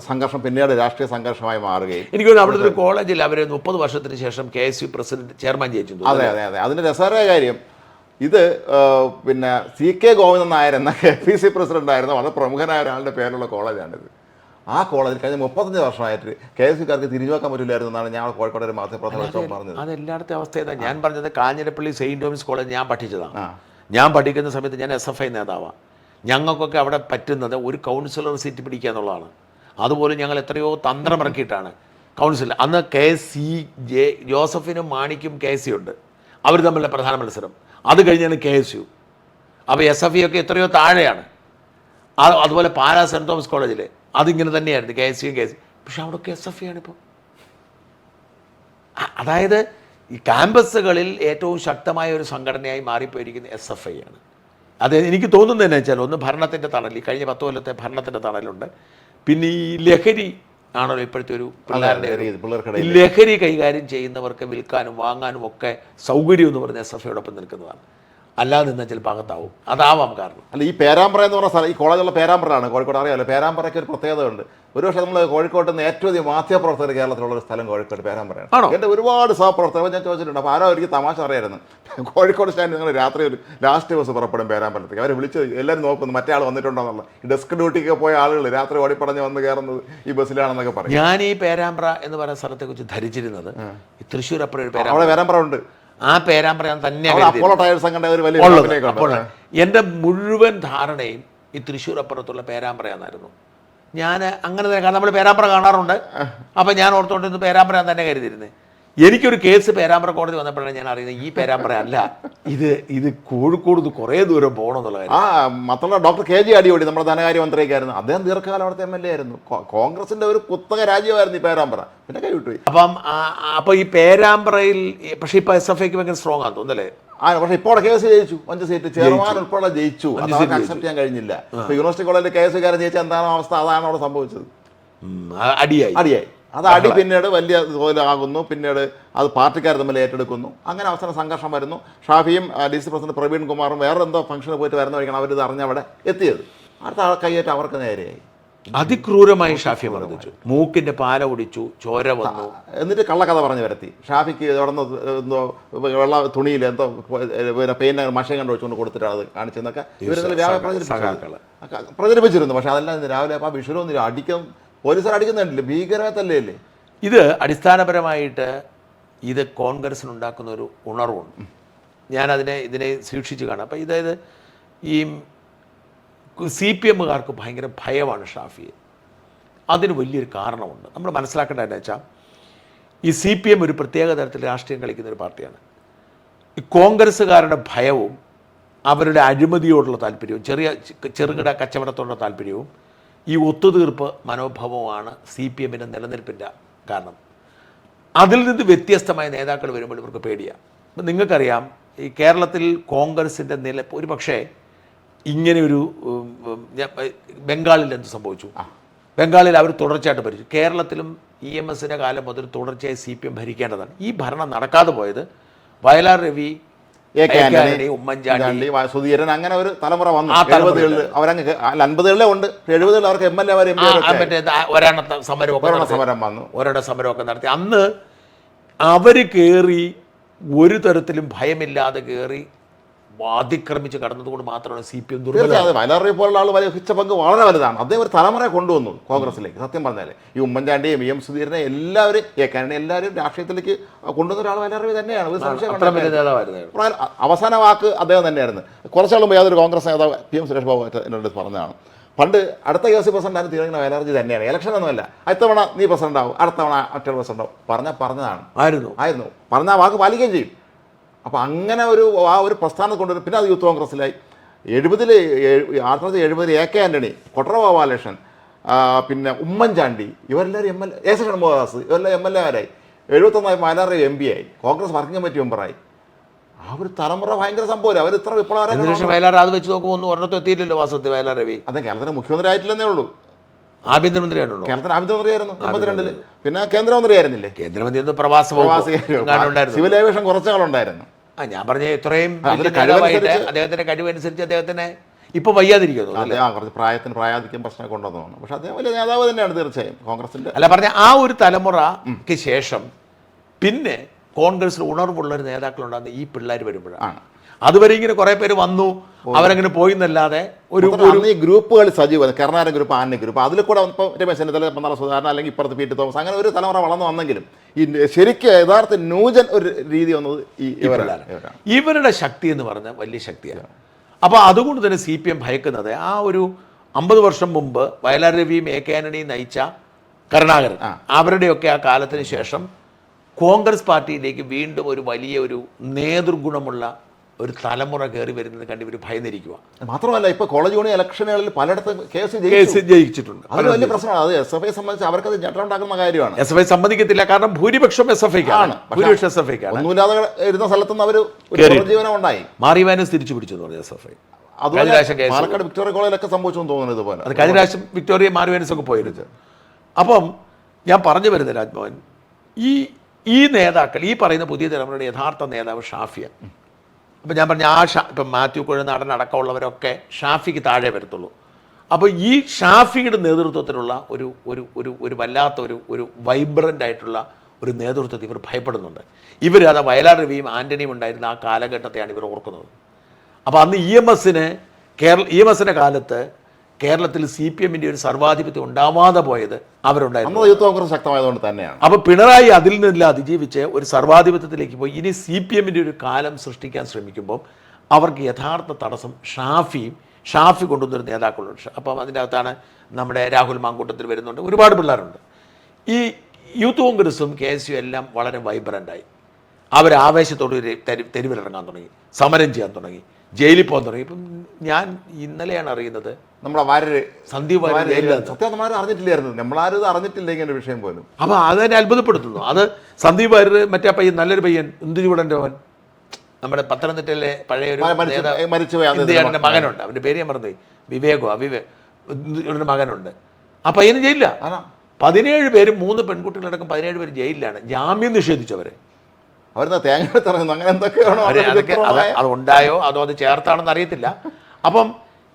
സംഘർഷം പിന്നീട് രാഷ്ട്രീയ സംഘർഷമായി മാറുകയും. എനിക്ക് അവിടെ അവിടുത്തെ ഒരു കോളേജിൽ അവർ മുപ്പത് വർഷത്തിന് ശേഷം K S U president chairman ജയിച്ചു അതെ അതെ അതെ. അതിന്റെ രസകരമായ കാര്യം ഇത് പിന്നെ സി കെ ഗോവിന്ദൻ നായർ എന്ന കെ പി സി പ്രസിഡന്റ് ആയിരുന്ന. വളരെ പ്രമുഖനായ ഒരാളുടെ പേരിലുള്ള കോളേജാണിത്. ആ കോളേജിൽ കഴിഞ്ഞ മുപ്പത്തഞ്ച് വർഷമായിട്ട് കെ എസ് യുക്കാർക്ക് തിരിഞ്ഞു നോക്കാൻ പറ്റില്ലായിരുന്നു എന്നാണ് ഞങ്ങൾ കോഴിക്കോട് ഒരു മാധ്യമപ്രവർത്തനം പറഞ്ഞത് അത് എല്ലായിടത്തെ അവസ്ഥ ഞാൻ പറഞ്ഞത് കാഞ്ഞിരപ്പള്ളി സെയിന്റ് തോമസ് കോളേജ് ഞാൻ പഠിച്ചതാണ്. ഞാൻ പഠിക്കുന്ന സമയത്ത് ഞാൻ എസ് എഫ് ഐ നേതാവാണ് ഞങ്ങൾക്കൊക്കെ അവിടെ പറ്റുന്നത് ഒരു കൗൺസിലർ സീറ്റ് പിടിക്കുക എന്നുള്ളതാണ്. അതുപോലെ ഞങ്ങൾ എത്രയോ തന്ത്രമിറക്കിയിട്ടാണ് കൗൺസിൽ അന്ന് കെ സി ജെ ജോസഫിനും മാണിക്കും കെ സി ഉണ്ട്. അവർ തമ്മിലുള്ള പ്രധാന മത്സരം. അത് കഴിഞ്ഞാണ് കെ എസ് യു. അപ്പോൾ എസ് എഫ് ഇ ഒക്കെ എത്രയോ താഴെയാണ്. അതുപോലെ പാലാ സെന്റ് തോമസ് കോളേജിൽ അതിങ്ങനെ തന്നെയായിരുന്നു കെ എസ് സിയും കെ സി പക്ഷെ അവിടെയൊക്കെ എസ് എഫ് ഇ ആണിപ്പോൾ അതായത് ഈ ക്യാമ്പസുകളിൽ ഏറ്റവും ശക്തമായ ഒരു സംഘടനയായി മാറിപ്പോയിരിക്കുന്ന എസ് എഫ് ഐ ആണ്. അത് എനിക്ക് തോന്നുന്നത് എന്ന് വെച്ചാൽ ഒന്ന് ഭരണത്തിന്റെ തണൽ ഈ കഴിഞ്ഞ പത്ത് കൊല്ലത്തെ ഭരണത്തിന്റെ തണലുണ്ട് പിന്നെ ഈ ലഹരി ആണല്ലോ ഇപ്പോഴത്തെ ഒരു പിള്ളേരുടെ. ലഹരി കൈകാര്യം ചെയ്യുന്നവർക്ക് വിൽക്കാനും വാങ്ങാനും ഒക്കെ സൗകര്യം എന്ന് പറഞ്ഞ എസ് എഫ് ഐയോടൊപ്പം നിൽക്കുന്നതാണ് അല്ലാതെ നിന്നാൽ ചിലപ്പോൾ അകത്താവും. അതാവാം കാരണം. അല്ല ഈ പേരാമ്പ്ര എന്ന് പറഞ്ഞ സ്ഥലം ഈ കോളേജുള്ള പേരാമ്പ്രയാണ് കോഴിക്കോട്. അറിയാമല്ലോ പേരാമ്പ്രയ്ക്ക് ഒരു പ്രത്യേകതയുണ്ട്. ഒരു പക്ഷേ നമ്മൾ കോഴിക്കോട്ട് നിന്ന് ഏറ്റവും അധികം മാധ്യമപ്രവർത്തകർ കേരളത്തിലുള്ള ഒരു സ്ഥലം കോഴിക്കോട് പേരാമ്പ്രയാണ്. ആണോ? എന്റെ ഒരുപാട് സഹപ്രവർത്തകർ ഞാൻ ചോദിച്ചിട്ടുണ്ട്. അപ്പോൾ ആരോ എനിക്ക് തമാശ അറിയായിരുന്നു കോഴിക്കോട് സ്റ്റാൻഡ് നിങ്ങൾ രാത്രി ഒരു ലാസ്റ്റ് ദിവസം പുറപ്പെടും പേരാമ്പ്രത്തേക്ക് അവർ വിളിച്ച് എല്ലാവരും നോക്കുന്നു മറ്റേ ആൾ വന്നിട്ടുണ്ടോ എന്നുള്ള. ഈ ഡെസ്ക് ഡ്യൂട്ടിക്ക് പോയ ആളുകൾ രാത്രി ഓടിപ്പടഞ്ഞ് വന്ന് കയറുന്നത് ഈ ബസ്സിലാണെന്നൊക്കെ പറയും. ഞാൻ ഈ പേരാമ്പ്ര എന്ന് പറയുന്ന സ്ഥലത്തെക്കുറിച്ച് ധരിച്ചിരുന്നത് ഈ തൃശ്ശൂർ അപ്പുറം പേരാമ്പ്ര ഉണ്ട്. ആ പേരാമ്പ്ര ഞാൻ തന്നെ അവിടെ അപ്പോളോ ടയർസ് അങ്ങനെ ഒരു വലിയ ഉള്ളത്. കമ്പനിയൊക്കെ ഉണ്ട്. അപ്പോൾ എന്റെ മുഴുവൻ ധാരണയും ഈ തൃശ്ശൂർ അപ്പുറത്തുള്ള പേരാമ്പ്രയാന്നായിരുന്നു ഞാൻ അങ്ങനെ തന്നെ കാരണം നമ്മൾ പേരാമ്പ്ര കാണാറുണ്ട്. അപ്പം ഞാൻ ഓർത്തുകൊണ്ട് പേരാമ്പ്ര എന്ന് തന്നെ കരുതിയിരുന്നത് എനിക്കൊരു കേസ് പേരാമ്പ്ര കോടതി വന്നപ്പോഴാണ് ഞാൻ അറിയുന്നത് ഈ പേരാമ്പ്ര അല്ല. ഇത് ഇത് കോഴിക്കോട് ഇത് കുറേ ദൂരം പോകണം എന്നുള്ള കാര്യം. ആ മറ്റുള്ള ഡോക്ടർ കെ ജി അടിയോടി നമ്മുടെ ധനകാര്യമന്ത്രിയൊക്കെയായിരുന്നു. അദ്ദേഹം ദീർഘകാലം അവിടുത്തെ എം എൽ എ ആയിരുന്നു. കോൺഗ്രസിന്റെ ഒരു കുത്തക രാജ്യമായിരുന്നു ഈ പേരാമ്പ്ര. പിന്നെ കൈവിട്ടുപോയി. അപ്പം അപ്പോൾ ഈ പേരാമ്പ്രയിൽ പക്ഷേ ഇപ്പോൾ എസ് എഫ് ഐക്ക് ഭയങ്കര സ്ട്രോങ് ആണ് തോന്നുന്നല്ലേ? ആ പക്ഷേ ഇപ്പോൾ കേസ് ജയിച്ചു. അഞ്ച് സീറ്റ് ചെയർമാൻ ഉൾപ്പെടെ ജയിച്ചു. അക്സെപ്റ്റ് ചെയ്യാൻ കഴിഞ്ഞില്ല. ഇപ്പൊ യൂണിവേഴ്സിറ്റി കോളേജിൽ കേസ് കാരൻ ജയിച്ച എന്താണോ അവസ്ഥ? അതാണ് അവിടെ സംഭവിച്ചത്. അടിയായി. അടിയായി. അത് അടി പിന്നീട് വലിയ തോതിലാകുന്നു പിന്നീട് അത് പാർട്ടിക്കാർ തമ്മിൽ ഏറ്റെടുക്കുന്നു. അങ്ങനെ അവസാനം സംഘർഷം വരുന്നു. ഷാഫിയും ഡി സി പ്രസിഡന്റ് പ്രവീൺ കുമാറും വേറെ എന്തോ ഫംഗ്ഷന് പോയിട്ട് വരുന്ന വഴിക്കാണ് അവരിത് അറിഞ്ഞവിടെ എത്തിയത്. അടുത്ത ആൾ കൈയേറ്റം അവർക്ക് നേരെയായി. അതിക്രൂരമായി ഷാഫി മർദ്ദിച്ചു. മൂക്കിന്റെ പാല ഒടിച്ചു ചോര വന്നു. എന്നിട്ട് കള്ളക്കഥ പറഞ്ഞു വരത്തി. ഷാഫിക്ക് തുടർന്ന് എന്തോ വെള്ള തുണിയിൽ എന്തോ പിന്നെ പെയിൻ മഷയും കണ്ടു വെച്ചുകൊണ്ട് കൊടുത്തിട്ടാണ് അത് കാണിച്ചെന്നൊക്കെ ഇവരെല്ലാം രാവിലെ. പ്രചരിപ്പിച്ചിരുന്നു. പക്ഷെ അതെല്ലാം രാവിലെ അപ്പോൾ ആ വിഷുവൊന്നും അടിക്കും പോലീസുകാർ അടിക്കുന്നുണ്ടല്ലേ? ഭീകരമായി അല്ലേ ഇത് അടിസ്ഥാനപരമായിട്ട് ഇത് കോൺഗ്രസിനുണ്ടാക്കുന്ന ഒരു ഉണർവുണ്ട്. ഞാനതിനെ ഇതിനെ സൂക്ഷിച്ച് കാണാം. അപ്പം ഇതായത് ഈ സി പി എമ്മുകാർക്ക് ഭയങ്കര ഭയമാണ് ഷാഫിയെ. അതിന് വലിയൊരു കാരണമുണ്ട്. നമ്മൾ മനസ്സിലാക്കേണ്ടതെന്ന് വെച്ചാൽ ഈ സി പി എം ഒരു പ്രത്യേക തരത്തിൽ രാഷ്ട്രീയം കളിക്കുന്ന ഒരു പാർട്ടിയാണ്. ഈ കോൺഗ്രസ്സുകാരുടെ ഭയവും അവരുടെ അഴിമതിയോടുള്ള താല്പര്യവും ചെറിയ ചെറുകിട കച്ചവടത്തോടുള്ള താല്പര്യവും ഈ ഒത്തുതീർപ്പ് മനോഭാവമാണ് സി പി എമ്മിന്റെ നിലനിൽപ്പിന്റെ കാരണം. അതിൽ നിന്ന് വ്യത്യസ്തമായ നേതാക്കൾ വരുമ്പോൾ ഇവർക്ക് പേടിയാണ് അപ്പം നിങ്ങൾക്കറിയാം ഈ കേരളത്തിൽ കോൺഗ്രസിന്റെ നില ഒരു പക്ഷേ ഇങ്ങനെ ഒരു ബംഗാളിൽ എന്ത് സംഭവിച്ചു? ബംഗാളിൽ അവർ തുടർച്ചയായിട്ട് ഭരിച്ചു. കേരളത്തിലും ഇ എം എസിന്റെ കാലം മുതൽ തുടർച്ചയായി സി പി എം ഭരിക്കേണ്ടതാണ്. ഈ ഭരണം നടക്കാതെ പോയത് വയലാർ രവി എ കെ ആന്റണി, ആന്റണി, ഉമ്മൻചാണ്ടി. സുധീരൻ അങ്ങനെ ഒരു തലമുറ വന്നു. എഴുപതുകളിൽ അവരങ്ങ് അല്ല അൻപതുകളിലെ ഉണ്ട്. എഴുപതുകളിൽ അവർക്ക് എം എൽ എ മറ്റേ ഒരെണ്ണത്തെ സമരമൊക്കെ ഒരെണ്ണ നടത്തി. സമരം വന്നു. ഒരിട സമരമൊക്കെ നടത്തി. അന്ന് അവർ കേറി ഒരു തരത്തിലും ഭയമില്ലാതെ കയറി അതിക്രമിച്ച് കടന്നതുകൊണ്ട് മാത്രമാണ് സി പി എം തീർച്ചയായും വയലാറി പോലുള്ള ആൾ വഹിച്ച പങ്ക് വളരെ വലുതാണ്. അദ്ദേഹം ഒരു തലമുറയെ കൊണ്ടുവന്നു കോൺഗ്രസിലേക്ക് സത്യം പറഞ്ഞാൽ ഈ ഉമ്മൻചാണ്ടിയും ഇ എം സുധീരനെ എല്ലാവരും എ കാരണം എല്ലാവരും രാഷ്ട്രീയത്തിലേക്ക് കൊണ്ടുവന്ന ഒരാൾ വയലാറി തന്നെയാണ്. ഒരു സംശയം വലിയ അവസാന വാക്ക് അദ്ദേഹം തന്നെയായിരുന്നു. കുറച്ചാളും യാതൊരു കോൺഗ്രസ് നേതാവ് പി എം സുരേഷ് ബാബു എന്നോട് പറഞ്ഞതാണ്. പണ്ട് അടുത്ത കേസ് പ്രസിഡന്റ് ആയിരുന്നു തീരുമാനം വയലാർജി തന്നെയാണ്. ഇലക്ഷൻ ഒന്നുമല്ല. ഇത്തവണ നീ പ്രസിഡന്റ് ആവും അടുത്ത തവണ മറ്റൊരു പ്രസിഡന്റ് ആവും. പറഞ്ഞാൽ പറഞ്ഞതാണ്. ആയിരുന്നു. ആയിരുന്നു. പറഞ്ഞ വാക്ക് പാലിക്കുകയും ചെയ്യും. അപ്പോൾ അങ്ങനെ ഒരു ആ ഒരു പ്രസ്ഥാനം കൊണ്ടുവരും പിന്നെ അത് യൂത്ത് കോൺഗ്രസ്സിലായി. എഴുപതിൽ ആയിരത്തി തൊള്ളായിരത്തി എഴുപതിൽ എ കെ ആന്റണി കൊട്ടറ ഗോപാലകൃഷ്ണൻ പിന്നെ ഉമ്മൻചാണ്ടി ഇവരെല്ലാവരും M L A S Shanmughadas ഇവരെല്ലാം എം എൽ എമാരായി എഴുപത്തൊന്നായി മാനാറി എം പി ആയി. കോൺഗ്രസ് വർക്കിംഗ് കമ്മിറ്റി മെമ്പറായി ആ ഒരു തലമുറ ഭയങ്കര സംഭവം അവർ ഇത്ര വിപ്ലവം വയലാർ അത് വെച്ച് നോക്കുമ്പോൾ ഒന്നും ഒരിടത്തും എത്തിയില്ലല്ലോ വാസത്തിൽ വയലാർ രവി. അതെ കേരളത്തിന് മുഖ്യമന്ത്രി ആയിട്ടില്ലെന്നേ ഉള്ളൂ. ആഭ്യന്തരമന്ത്രിയായിട്ടുണ്ടോ കേരളത്തിന് ആഭ്യന്തരമന്ത്രിയായിരുന്നു എൺപത്തിരണ്ടിൽ. പിന്നെ കേന്ദ്രമന്ത്രിയായിരുന്നില്ലേ? കേന്ദ്രമന്ത്രി പ്രവാസ പ്രവാസി സിവിൽ ഏവിയേഷൻ കുറച്ച് നാളുണ്ടായിരുന്നു. ആ ഞാൻ പറഞ്ഞ ഇത്രയും അദ്ദേഹത്തിന്റെ കഴിവനുസരിച്ച് അദ്ദേഹത്തിന് ഇപ്പൊ വയ്യാതിരിക്കുന്നു അതെ ആ കുറച്ച് പ്രായത്തിന് പ്രായാധിക്യം പ്രശ്നമൊക്കെ ഉണ്ടെന്ന് തോന്നുന്നു. പക്ഷെ അദ്ദേഹം വലിയ നേതാവ് തന്നെയാണ് തീർച്ചയായും കോൺഗ്രസിന്റെ. അല്ല പറഞ്ഞ ആ ഒരു തലമുറയ്ക്ക് ശേഷം പിന്നെ കോൺഗ്രസിൽ ഉണർവുള്ള ഒരു നേതാക്കളുണ്ടാകുന്ന ഈ പിള്ളേർ വരുമ്പോഴാണ്. അതുവരെ ഇങ്ങനെ കുറെ പേര് വന്നു. അവരങ്ങനെ പോയി എന്നല്ലാതെ ഒരു ഈ ഗ്രൂപ്പുകൾ സജീവം കർണാടക ഗ്രൂപ്പ് ആന്യ ഗ്രൂപ്പ്. അതിൽ കൂടെ ഇപ്പോൾ രമേശ് ചെന്നിത്തല പന്നാള സുധാരണ അല്ലെങ്കിൽ ഇപ്പുറത്ത് പി ടി തോമസ് അങ്ങനെ ഒരു തലമുറ വളർന്നു വന്നെങ്കിലും ഈ ശരിക്കും യഥാർത്ഥ ന്യൂജൻ ഒരു രീതി വന്നത് ഈ ഇവരുടെ ഇവരാണ് ഇവരുടെ ശക്തി എന്ന് പറഞ്ഞാൽ വലിയ ശക്തിയാണ്. അപ്പോൾ അതുകൊണ്ട് തന്നെ സി പി എം ഭയക്കുന്നത് ആ ഒരു അമ്പത് വർഷം മുമ്പ് വയലാർ രവിയും എ കെ ആന്റണിയും നയിച്ച കരുണാകരൻ. അവരുടെയൊക്കെ ആ കാലത്തിന് ശേഷം കോൺഗ്രസ് പാർട്ടിയിലേക്ക് വീണ്ടും ഒരു വലിയ ഒരു നേതൃഗുണമുള്ള ഒരു തലമുറ കയറി വരുന്നത് കണ്ട് ഇവർ ഭയന്നിരിക്കുക മാത്രമല്ല ഇപ്പൊ കോളേജ് യൂണിയൻ ഇലക്ഷനുകളിൽ പലയിടത്തും കേസ് കേസ് ജയിച്ചിട്ടുണ്ട്. അത് വലിയ പ്രശ്നമാണ്. അത് എസ് എഫ് ഐ സംബന്ധിച്ച് അവർക്കത് ഞെട്ടലുണ്ടാക്കുന്ന കാര്യമാണ്. എസ് എഫ് ഐ സമ്മതിക്കത്തില്ല. കാരണം ഭൂരിപക്ഷം എസ് എഫ് ഐക്കാണ് ആണ്. ഭൂരിപക്ഷം എസ് എഫ് ഐക്കാണ് ഒന്നുമില്ലാതെ ഇരുന്ന സ്ഥലത്തുനിന്ന് അവർ ജീവനം ഉണ്ടായി. മാറി വാനസ് തിരിച്ചു പിടിച്ചു തോന്നി പറഞ്ഞു എസ് എഫ് ഐ അതുപോലെ പാലക്കാട് വിക്ടോറിയ കോളേജിലൊക്കെ സംഭവിച്ചു തോന്നുന്നു ഇതുപോലെ. അത് കഴിഞ്ഞ പ്രാവശ്യം വിക്ടോറിയ മാറുവേനസ് ഒക്കെ പോയിരുന്നു. അപ്പം ഞാൻ പറഞ്ഞു വരുന്നത് രാജ്മോഹൻ ഈ ഈ നേതാക്കൾ ഈ പറയുന്ന പുതിയ തലമുറയുടെ യഥാർത്ഥ നേതാവ് ഷാഫിയ അപ്പം ഞാൻ പറഞ്ഞ ആ ഷാ ഇപ്പം മാത്യു കുഴനാടൻ അടക്കമുള്ളവരൊക്കെ ഷാഫിക്ക് താഴെ വരത്തുള്ളൂ. അപ്പോൾ ഈ ഷാഫിയുടെ നേതൃത്വത്തിലുള്ള ഒരു ഒരു ഒരു ഒരു വല്ലാത്ത ഒരു ഒരു വൈബ്രന്റ് ആയിട്ടുള്ള ഒരു നേതൃത്വത്തെ ഇവർ ഭയപ്പെടുന്നുണ്ട്. ഇവർ അത് വയലാർ രവിയും ആന്റണിയും ഉണ്ടായിരുന്ന ആ കാലഘട്ടത്തെയാണ് ഇവർ ഓർക്കുന്നത്. അപ്പോൾ അന്ന് ഇ എം എസിന് കേരള ഇ എം എസിന്റെ കാലത്ത് കേരളത്തിൽ സി പി എമ്മിന്റെ ഒരു സർവാധിപത്യം ഉണ്ടാവാതെ പോയത് അവരുണ്ടായിരുന്നു. യൂത്ത് കോൺഗ്രസ് ശക്തമായതുകൊണ്ട് തന്നെയാണ്. അപ്പോൾ പിണറായി അതിൽ നിന്നെല്ലാം അതിജീവിച്ച് ഒരു സർവാധിപത്യത്തിലേക്ക് പോയി. ഇനി സി പി എമ്മിന്റെ ഒരു കാലം സൃഷ്ടിക്കാൻ ശ്രമിക്കുമ്പോൾ അവർക്ക് യഥാർത്ഥ തടസ്സം ഷാഫിയും ഷാഫി കൊണ്ടുവന്നൊരു നേതാക്കളുണ്ട്. അപ്പം അതിന്റെ അകത്താണ് നമ്മുടെ രാഹുൽ മാങ്കൂട്ടത്തിൽ വരുന്നുണ്ട്. ഒരുപാട് പിള്ളേരുണ്ട്. ഈ യൂത്ത് കോൺഗ്രസും കെ എസ് യു എല്ലാം വളരെ വൈബ്രന്റായി അവർ ആവേശത്തോട് തെരുവിലിറങ്ങാൻ തുടങ്ങി. സമരം ചെയ്യാൻ തുടങ്ങി. ജയിലിൽ പോകാൻ തുടങ്ങി. ഇപ്പം ഞാൻ ഇന്നലെയാണ് അറിയുന്നത് നമ്മളെ വാര്യര് സന്ദീപ് സത്യം നമ്മളാരും അറിഞ്ഞിട്ടില്ലായിരുന്നു. നമ്മളാരും ഇത് അറിഞ്ഞിട്ടില്ല ഇങ്ങനെ വിഷയം പോലും. അപ്പോൾ അതെന്നെ അത്ഭുതപ്പെടുത്തുന്നു. അത് സന്ദീപ് വാര്യർ മറ്റേ പയ്യൻ നല്ലൊരു പയ്യൻ ഇന്ദുചൂടന്റെ മോൻ നമ്മുടെ പത്തനംതിട്ടയിലെ പഴയ ഒരു ഇന്ത്യയുടെ മകനുണ്ട്. അവന്റെ പേര് ഞാൻ മറന്നുപോയി. വിവേകോ ഇന്ദുചൂടന്റെ മകനുണ്ട്. ആ പയ്യന് ജയിലില്ല പതിനേഴ് പേര് മൂന്ന് പെൺകുട്ടികളടക്കം പതിനേഴ് പേര് ജയിലിലാണ്. ജാമ്യം നിഷേധിച്ചവരെ. അവരുന്ന തേങ്ങ എടുത്തിറങ്ങുന്നു അങ്ങനെ എന്തൊക്കെയാണോ അതൊക്കെ അത് ഉണ്ടായോ? അതോ അത് ചേർത്താണെന്ന് അറിയത്തില്ല. അപ്പം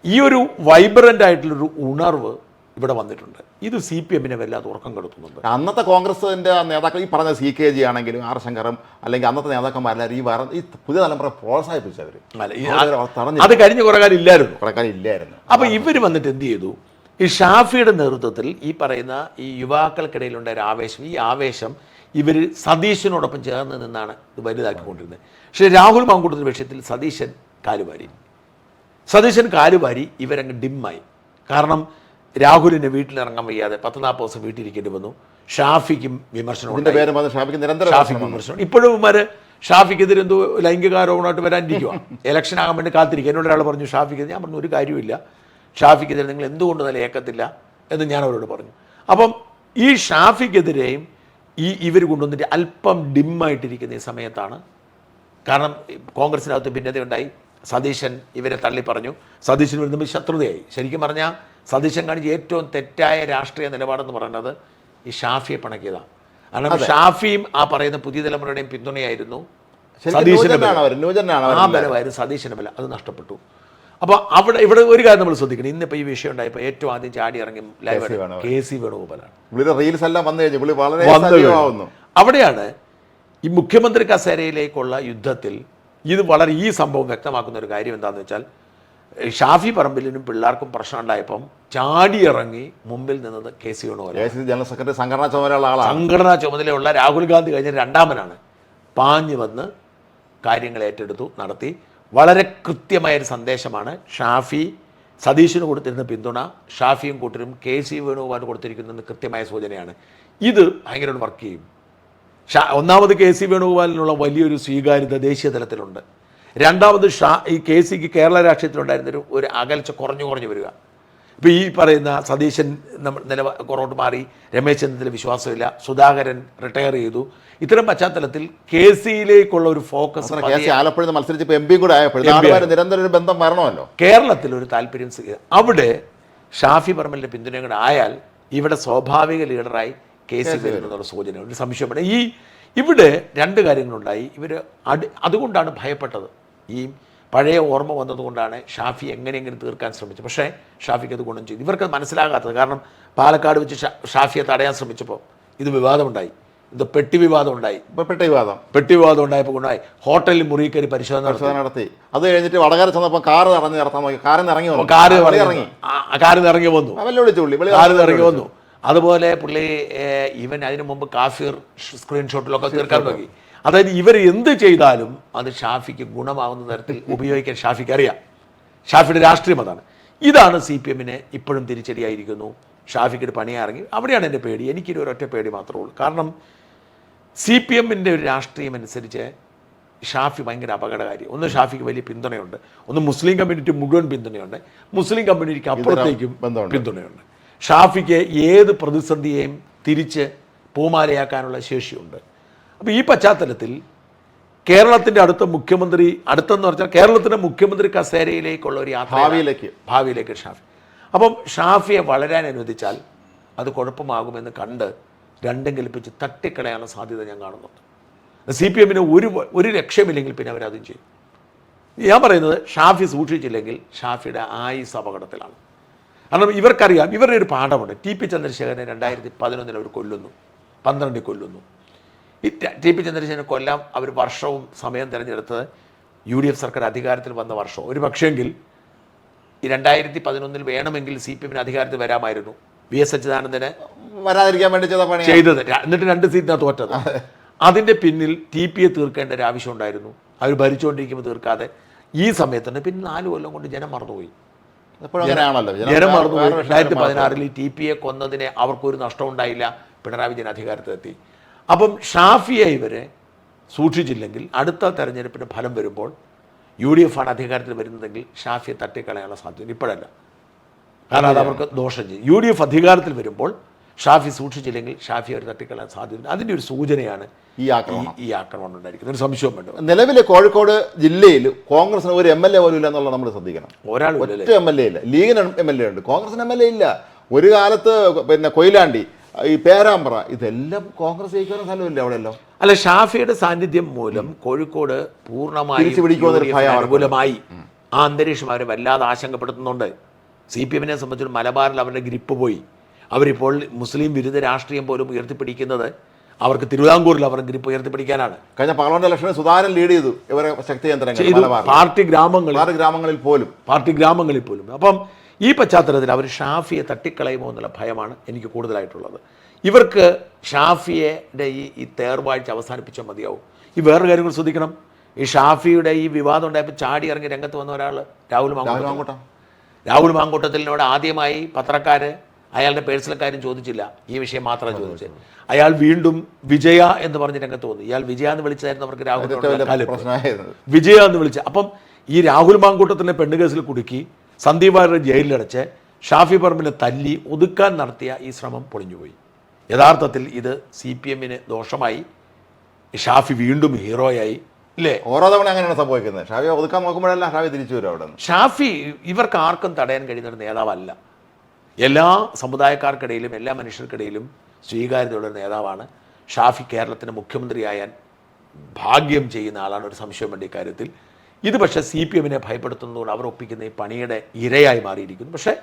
ഈ ഒരു വൈബ്രന്റ് ആയിട്ടുള്ളൊരു ഉണർവ് ഇവിടെ വന്നിട്ടുണ്ട്. ഇത് സി പി എമ്മിനെ വല്ലാതെ ഉറക്കം കെടുത്തുന്നുണ്ട്. അന്നത്തെ കോൺഗ്രസിന്റെ നേതാക്കൾ ഈ പറഞ്ഞ സി കെ ജി ആണെങ്കിലും ആർ ശങ്കറും അല്ലെങ്കിൽ അന്നത്തെ നേതാക്കന്മാരെല്ലാവരും ഈ വേറെ ഈ പുതിയ തലമുറ പ്രോത്സാഹിപ്പിച്ചവർ അത് കഴിഞ്ഞ കുറേ കാലം ഇല്ലായിരുന്നു. കുറെ കാലം ഇല്ലായിരുന്നു. അപ്പോൾ ഇവർ വന്നിട്ട് എന്ത് ചെയ്തു? ഈ ഷാഫിയുടെ നേതൃത്വത്തിൽ ഈ പറയുന്ന ഈ യുവാക്കൾക്കിടയിലുണ്ടായ ഒരു ആവേശം ഈ ആവേശം ഇവർ സതീശനോടൊപ്പം ചേർന്ന് നിന്നാണ് ഇത് വലുതാക്കിക്കൊണ്ടിരുന്നത്. പക്ഷേ രാഹുൽ മാങ്കൂട്ടത്തിന്റെ വിഷയത്തിൽ സതീശൻ കാലുവാരി. സതീശൻ കാലുവാരി ഇവരങ്ങ് ഡിമ്മായി. കാരണം രാഹുലിന് വീട്ടിലിറങ്ങാൻ വയ്യാതെ പത്ത് നാൽപ്പത് ദിവസം വീട്ടിലിരിക്കേണ്ടി വന്നു. ഷാഫിക്കും വിമർശനം ഇതിന്റെ പേര് വന്ന് ഷാഫിക്ക് വിമർശനം ഇപ്പോഴും ഇവർ ഷാഫിക്കെതിരെ എന്തോ ലൈംഗികാരോപണമായിട്ട് വരാനിരിക്കുക ഇലക്ഷൻ ആകാൻ വേണ്ടി കാത്തിരിക്കുക എന്നോട് ഒരാൾ പറഞ്ഞു ഷാഫിക്ക് ഞാൻ പറഞ്ഞു ഒരു കാര്യമില്ല ഷാഫിക്കെതിരെ നിങ്ങൾ എന്തുകൊണ്ട് തന്നെ ഏക്കത്തില്ല? എന്ന് ഞാൻ അവരോട് പറഞ്ഞു. അപ്പം ഈ ഷാഫിക്കെതിരെയും ഈ ഇവർ കൊണ്ടുവന്നിട്ട് അല്പം ഡിമ്മായിട്ടിരിക്കുന്ന ഈ സമയത്താണ്. കാരണം കോൺഗ്രസിനകത്ത് ഭിന്നതയുണ്ടായി. സതീശൻ ഇവരെ തള്ളി പറഞ്ഞു സതീശൻ ഒരു തമ്മിൽ ശത്രുതയായി. ശരിക്കും പറഞ്ഞാൽ സതീശൻ കാണിച്ച ഏറ്റവും തെറ്റായ രാഷ്ട്രീയ നിലപാടെന്ന് പറയുന്നത് ഈ ഷാഫിയെ പിണക്കിയതാണ് കാരണം ഷാഫിയും ആ പറയുന്ന പുതിയ തലമുറയുടെയും പിന്തുണയായിരുന്നു ആ ബലമായിരുന്നു സതീശന്റെ ബലം. അത് നഷ്ടപ്പെട്ടു. അപ്പോൾ അവിടെ ഇവിടെ ഒരു കാര്യം നമ്മൾ ശ്രദ്ധിക്കണം. ഇന്നിപ്പോൾ ഈ വിഷയം ഉണ്ടായപ്പോൾ ഏറ്റവും ആദ്യം ചാടി ഇറങ്ങി ലൈവ്. K C വേണുഗോപാലാണ്. പുള്ളിയുടെ റീൽസ് എല്ലാം വന്നു കഴിഞ്ഞു. പുള്ളി വളരെ അവിടെയാണ് ഈ മുഖ്യമന്ത്രി കസേരയിലേക്കുള്ള യുദ്ധത്തിൽ ഇത് വളരെ ഈ സംഭവം വ്യക്തമാക്കുന്ന ഒരു കാര്യം എന്താണെന്ന് വെച്ചാൽ ഷാഫി പറമ്പിലിനും പിള്ളേർക്കും പ്രശ്നം ഉണ്ടായപ്പം ചാടിയിറങ്ങി മുമ്പിൽ നിന്നത് K C Venugopal general secretary സംഘടനാ ചുമതലയുള്ള സംഘടനാ ചുമതലയുള്ള രാഹുൽ ഗാന്ധി കഴിഞ്ഞ രണ്ടാമനാണ്. പാഞ്ഞു വന്ന് കാര്യങ്ങൾ ഏറ്റെടുത്തു നടത്തി. വളരെ കൃത്യമായ ഒരു സന്ദേശമാണ്. ഷാഫി സതീഷിന് കൊടുത്തിരുന്ന പിന്തുണ ഷാഫിയും കൂട്ടരും കെ സി വേണുഗോപാലിന് കൊടുത്തിരിക്കുന്ന കൃത്യമായ സൂചനയാണ്. ഇത് ഭയങ്കര വർക്ക് ചെയ്യും. ഷാ ഒന്നാമത് കെ സി വേണുഗോപാലിനുള്ള വലിയൊരു സ്വീകാര്യത ദേശീയ തലത്തിലുണ്ട്. രണ്ടാമത് ഷാ ഈ കെ സിക്ക് കേരള രാഷ്ട്രീയത്തിലുണ്ടായിരുന്നൊരു ഒരു അകൽച്ച കുറഞ്ഞു കുറഞ്ഞു വരിക. ഇപ്പോൾ ഈ പറയുന്ന സതീശൻ നമ്മൾ നില പുറകോട്ട് മാറി രമേശ് ചെന്നിത്തല വിശ്വാസമില്ല. സുധാകരൻ റിട്ടയർ ചെയ്തു. ഇത്തരം പശ്ചാത്തലത്തിൽ കെ സിയിലേക്കുള്ള ഒരു ഫോക്കസ് കെ സി ആലപ്പുഴ നിന്ന് മത്സരിച്ചപ്പോൾ എം പി കൂടെ ആയപ്പോഴും നിരന്തര ഒരു ബന്ധം വരണമല്ലോ? കേരളത്തിൽ ഒരു താല്പര്യം അവിടെ ഷാഫി പറമ്പലിന്റെ പിന്തുണയും കൂടെ ആയാൽ ഇവിടെ സ്വാഭാവിക ലീഡറായി കെ സി വരുന്നുള്ള സൂചന ഒരു സംശയമാണ് ഈ ഇവിടെ രണ്ട് കാര്യങ്ങളുണ്ടായി. ഇവർ അടി അതുകൊണ്ടാണ് ഭയപ്പെട്ടത്. ഈ പഴയ ഓർമ്മ വന്നതുകൊണ്ടാണ് ഷാഫി എങ്ങനെയെങ്കിലും തീർക്കാൻ ശ്രമിച്ചത്. പക്ഷേ ഷാഫിക്ക് അത് ഗുണം ചെയ്തു. ഇവർക്ക് മനസ്സിലാകാത്തത് കാരണം പാലക്കാട് വെച്ച് ഷാഫിയെ തടയാൻ ശ്രമിച്ചപ്പോൾ ഇത് വിവാദമുണ്ടായി. ഇത് പെട്ടി വിവാദം ഉണ്ടായി പെട്ടി വിവാദം. പെട്ടി വിവാദം ഉണ്ടായപ്പോൾ ഉണ്ടായി ഹോട്ടലിൽ മുറി കയറി പരിശോധന നടത്തി. അത് കഴിഞ്ഞിട്ട് വടകര ചെന്നപ്പോൾ കാർ ഇറങ്ങി നടത്താൻ നോക്കി. കാറിൽ ഇറങ്ങി വന്നു. കാറ് ഇറങ്ങി. കാറിൽ ഇറങ്ങി വന്നു. കാറിൽ ഇറങ്ങി വന്നു. അതുപോലെ പുള്ളി ഇവൻ അതിനു മുമ്പ് കാഫിർ സ്ക്രീൻഷോട്ടിലൊക്കെ തീർക്കാൻ നോക്കി. അതായത് ഇവർ എന്ത് ചെയ്താലും അത് ഷാഫിക്ക് ഗുണമാവുന്ന തരത്തിൽ ഉപയോഗിക്കാൻ ഷാഫിക്ക് അറിയാം. ഷാഫിയുടെ രാഷ്ട്രീയം അതാണ് ഇതാണ് സി പി എമ്മിനെ ഇപ്പോഴും തിരിച്ചടിയായിരിക്കുന്നു. ഷാഫിക്ക് ഒരു പണിയാറങ്ങി. അവിടെയാണ് എന്റെ പേടി. എനിക്കൊരു ഒരൊറ്റ പേടി മാത്രമേ ഉള്ളൂ. കാരണം സി പി എമ്മിന്റെ ഒരു രാഷ്ട്രീയം അനുസരിച്ച് ഷാഫി ഭയങ്കര അപകടകാരി. ഒന്ന് ഷാഫിക്ക് വലിയ പിന്തുണയുണ്ട്. ഒന്ന് മുസ്ലിം കമ്മ്യൂണിറ്റി മുഴുവൻ പിന്തുണയുണ്ട്. മുസ്ലിം കമ്മ്യൂണിറ്റിക്ക് അപ്പുറത്തേക്കും പിന്തുണയുണ്ട്. ഷാഫിക്ക് ഏത് പ്രതിസന്ധിയെയും തിരിച്ച് പൂമാലയാക്കാനുള്ള ശേഷിയുണ്ട്. അപ്പോൾ ഈ പശ്ചാത്തലത്തിൽ കേരളത്തിന്റെ അടുത്ത മുഖ്യമന്ത്രി അടുത്തെന്ന് പറഞ്ഞാൽ കേരളത്തിന്റെ മുഖ്യമന്ത്രി കസേരയിലേക്കുള്ള ഒരു യാത്ര ഭാവിയിലേക്ക്. ഭാവിയിലേക്ക് ഷാഫി. അപ്പം ഷാഫിയെ വളരാൻ അനുവദിച്ചാൽ അത് കുഴപ്പമാകുമെന്ന് കണ്ട് രണ്ടും കൽപ്പിച്ച് തട്ടിക്കളയാനുള്ള സാധ്യത ഞാൻ കാണുന്നുണ്ട്. സി പി എമ്മിന് ഒരു ഒരു ലക്ഷ്യമില്ലെങ്കിൽ പിന്നെ അവരതും ചെയ്യും. ഞാൻ പറയുന്നത് ഷാഫി സൂക്ഷിച്ചില്ലെങ്കിൽ ഷാഫിയുടെ ആയുസ് അപകടത്തിലാണ്. കാരണം ഇവർക്കറിയാം ഇവരുടെ ഒരു പാഠമുണ്ട്. ടി പി ചന്ദ്രശേഖരനെ രണ്ടായിരത്തി പതിനൊന്നിൽ അവർ കൊല്ലുന്നു. പന്ത്രണ്ടിൽ കൊല്ലുന്നു. ഈ ടി പി ചന്ദ്രശേഖരനെ കൊല്ലാം അവർ വർഷവും സമയം തിരഞ്ഞെടുത്തത് യു ഡി എഫ് സർക്കാർ അധികാരത്തിൽ വന്ന വർഷം. ഒരു പക്ഷേങ്കിൽ ഈ രണ്ടായിരത്തി പതിനൊന്നിൽ വേണമെങ്കിൽ സി പി എമ്മിന് അധികാരത്തിൽ വരാമായിരുന്നു. വി എസ് അച്യുതാനന്ദന് വരാതിരിക്കാൻ വേണ്ടി ചെയ്ത ചെയ്തത്. എന്നിട്ട് രണ്ട് സീറ്റിനാണ് തോറ്റത് അതിന്റെ പിന്നിൽ ടി പി എ തീർക്കേണ്ട ഒരു ആവശ്യം ഉണ്ടായിരുന്നു. അവർ ഭരിച്ചുകൊണ്ടിരിക്കുമ്പോൾ തീർക്കാതെ ഈ സമയത്തുണ്ട്. പിന്നെ നാല് കൊല്ലം കൊണ്ട് ജനം മറന്നുപോയി. ജനം മറന്നുപോയി. രണ്ടായിരത്തി പതിനാറിൽ ടി പി എ കൊന്നതിന് അവർക്കൊരു നഷ്ടം ഉണ്ടായില്ല പിണറായി വിജയൻ അധികാരത്തിലെത്തി. അപ്പം ഷാഫിയെ ഇവരെ സൂക്ഷിച്ചില്ലെങ്കിൽ അടുത്ത തെരഞ്ഞെടുപ്പിന്റെ ഫലം വരുമ്പോൾ യു ഡി എഫ് ആണ് അധികാരത്തിൽ വരുന്നതെങ്കിൽ ഷാഫിയെ തട്ടിക്കളയാനുള്ള സാധ്യത ഇപ്പോഴല്ല. കാരണം അത് അവർക്ക് ദോഷം ചെയ്യും. യു ഡി എഫ് അധികാരത്തിൽ വരുമ്പോൾ ഷാഫി സൂക്ഷിച്ചില്ലെങ്കിൽ ഷാഫി അവർ തട്ടിക്കളയാൻ സാധ്യത അതിന്റെ ഒരു സൂചനയാണ് ഈ ഈ ആക്രമണം. ഈ ആക്രമണം ഉണ്ടായിരിക്കുന്നത്. ഒരു സംശയം വേണ്ട. നിലവിലെ കോഴിക്കോട് ജില്ലയിൽ കോൺഗ്രസിന് ഒരു എം എൽ എ പോലും ഇല്ല എന്നുള്ള നമ്മൾ ശ്രദ്ധിക്കണം. ഒരാൾ ഒറ്റ എം എൽ എ ഇല്ല. ലീഗിന് എം എൽ എ ഉണ്ട്. കോൺഗ്രസിന് എം എൽ എ ഇല്ല. ഒരു കാലത്ത് പിന്നെ കൊയിലാണ്ടി ഈ പേരാമ്പ്ര ഇതെല്ലാം കോൺഗ്രസ് ജയിക്കുന്ന സ്ഥലമില്ല അവിടെയല്ലോ? അല്ല ഷാഫിയുടെ സാന്നിധ്യം മൂലം കോഴിക്കോട് പൂർണമായി. അനുകൂലമായി ആ അന്തരീക്ഷം അവരെ വല്ലാതെ ആശങ്കപ്പെടുത്തുന്നുണ്ട്. സി പി എമ്മിനെ സംബന്ധിച്ച് മലബാറിൽ അവരുടെ ഗ്രിപ്പ് പോയി. അവരിപ്പോൾ മുസ്ലിം വിരുദ്ധ രാഷ്ട്രീയം പോലും ഉയർത്തിപ്പിടിക്കുന്നത് അവർക്ക് തിരുവിതാംകൂറിൽ അവർ ഗ്രിപ്പ് ഉയർത്തിപ്പിടിക്കാനാണ്. കഴിഞ്ഞ പാർലമെന്റ് ഇലക്ഷനിൽ സുധാരൻ ലീഡ് ചെയ്തു ഇവരെ ശക്തി കേന്ദ്രങ്ങൾ പാർട്ടി ഗ്രാമങ്ങളിൽ. പാർട്ടി ഗ്രാമങ്ങളിൽ പോലും. പാർട്ടി ഗ്രാമങ്ങളിൽ പോലും. അപ്പം ഈ പശ്ചാത്തലത്തിൽ അവർ ഷാഫിയെ തട്ടിക്കളയുമോ എന്നുള്ള ഭയമാണ് എനിക്ക് കൂടുതലായിട്ടുള്ളത്. ഇവർക്ക് ഷാഫിയുടെ ഈ ഈ തേർവാഴ്ച അവസാനിപ്പിച്ചാൽ മതിയാവും. ഈ വേറൊരു കാര്യങ്ങൾ കൂടി ശ്രദ്ധിക്കണം. ഈ ഷാഫിയുടെ ഈ വിവാദം ഉണ്ടായപ്പോൾ ചാടി ഇറങ്ങി രംഗത്ത് വന്ന ഒരാൾ രാഹുൽ മാങ്കോട്ടം. രാഹുൽ മാങ്കൂട്ടത്തിനോട് ആദ്യമായി പത്രക്കാർ അയാളുടെ പേഴ്സണൽ കാര്യം ചോദിച്ചില്ല. ഈ വിഷയം മാത്രം ചോദിച്ചത്. അയാൾ വീണ്ടും വിജയ എന്ന് പറഞ്ഞ് രംഗത്ത് വന്നു. ഇയാൾ വിജയ എന്ന് വിളിച്ചായിരുന്നു അവർക്ക് രാഹുൽ വിജയ എന്ന് വിളിച്ച. അപ്പം ഈ രാഹുൽ മാങ്കൂട്ടത്തിനെ പെണ്ണുകേസിൽ കുടുക്കി സന്ദീപ് വാര്യർ ജയിലിലടച്ച് ഷാഫി പറമ്പിനെ തല്ലി ഒതുക്കാൻ നടത്തിയ ഈ ശ്രമം പൊളിഞ്ഞുപോയി. യഥാർത്ഥത്തിൽ ഇത് സി പി എമ്മിന് ദോഷമായി. ഷാഫി വീണ്ടും ഹീറോയായി. ഇല്ലേ? ഓരോ തവണ അങ്ങനെയാണ് സംഭവിക്കുന്നത്. ഷാഫി ഒതുക്കാൻ നോക്കുമ്പോഴല്ല ഷാഫി തിരിച്ചു വരും അവിടെ ഷാഫി ഇവർക്ക് ആർക്കും തടയാൻ കഴിയുന്ന ഒരു നേതാവല്ല. എല്ലാ സമുദായക്കാർക്കിടയിലും എല്ലാ മനുഷ്യർക്കിടയിലും സ്വീകാര്യതയുള്ള നേതാവാണ്. ഷാഫി കേരളത്തിന്റെ മുഖ്യമന്ത്രിയായാൻ ഭാഗ്യം ചെയ്യുന്ന ആളാണ്. ഒരു സംശയം വേണ്ട ഇക്കാര്യത്തിൽ ഇത് പക്ഷേ സി പി എമ്മിനെ ഭയപ്പെടുത്തുന്നതുകൊണ്ട് അവർ ഒപ്പിക്കുന്ന ഈ പണിയുടെ ഇരയായി മാറിയിരിക്കുന്നു. പക്ഷേ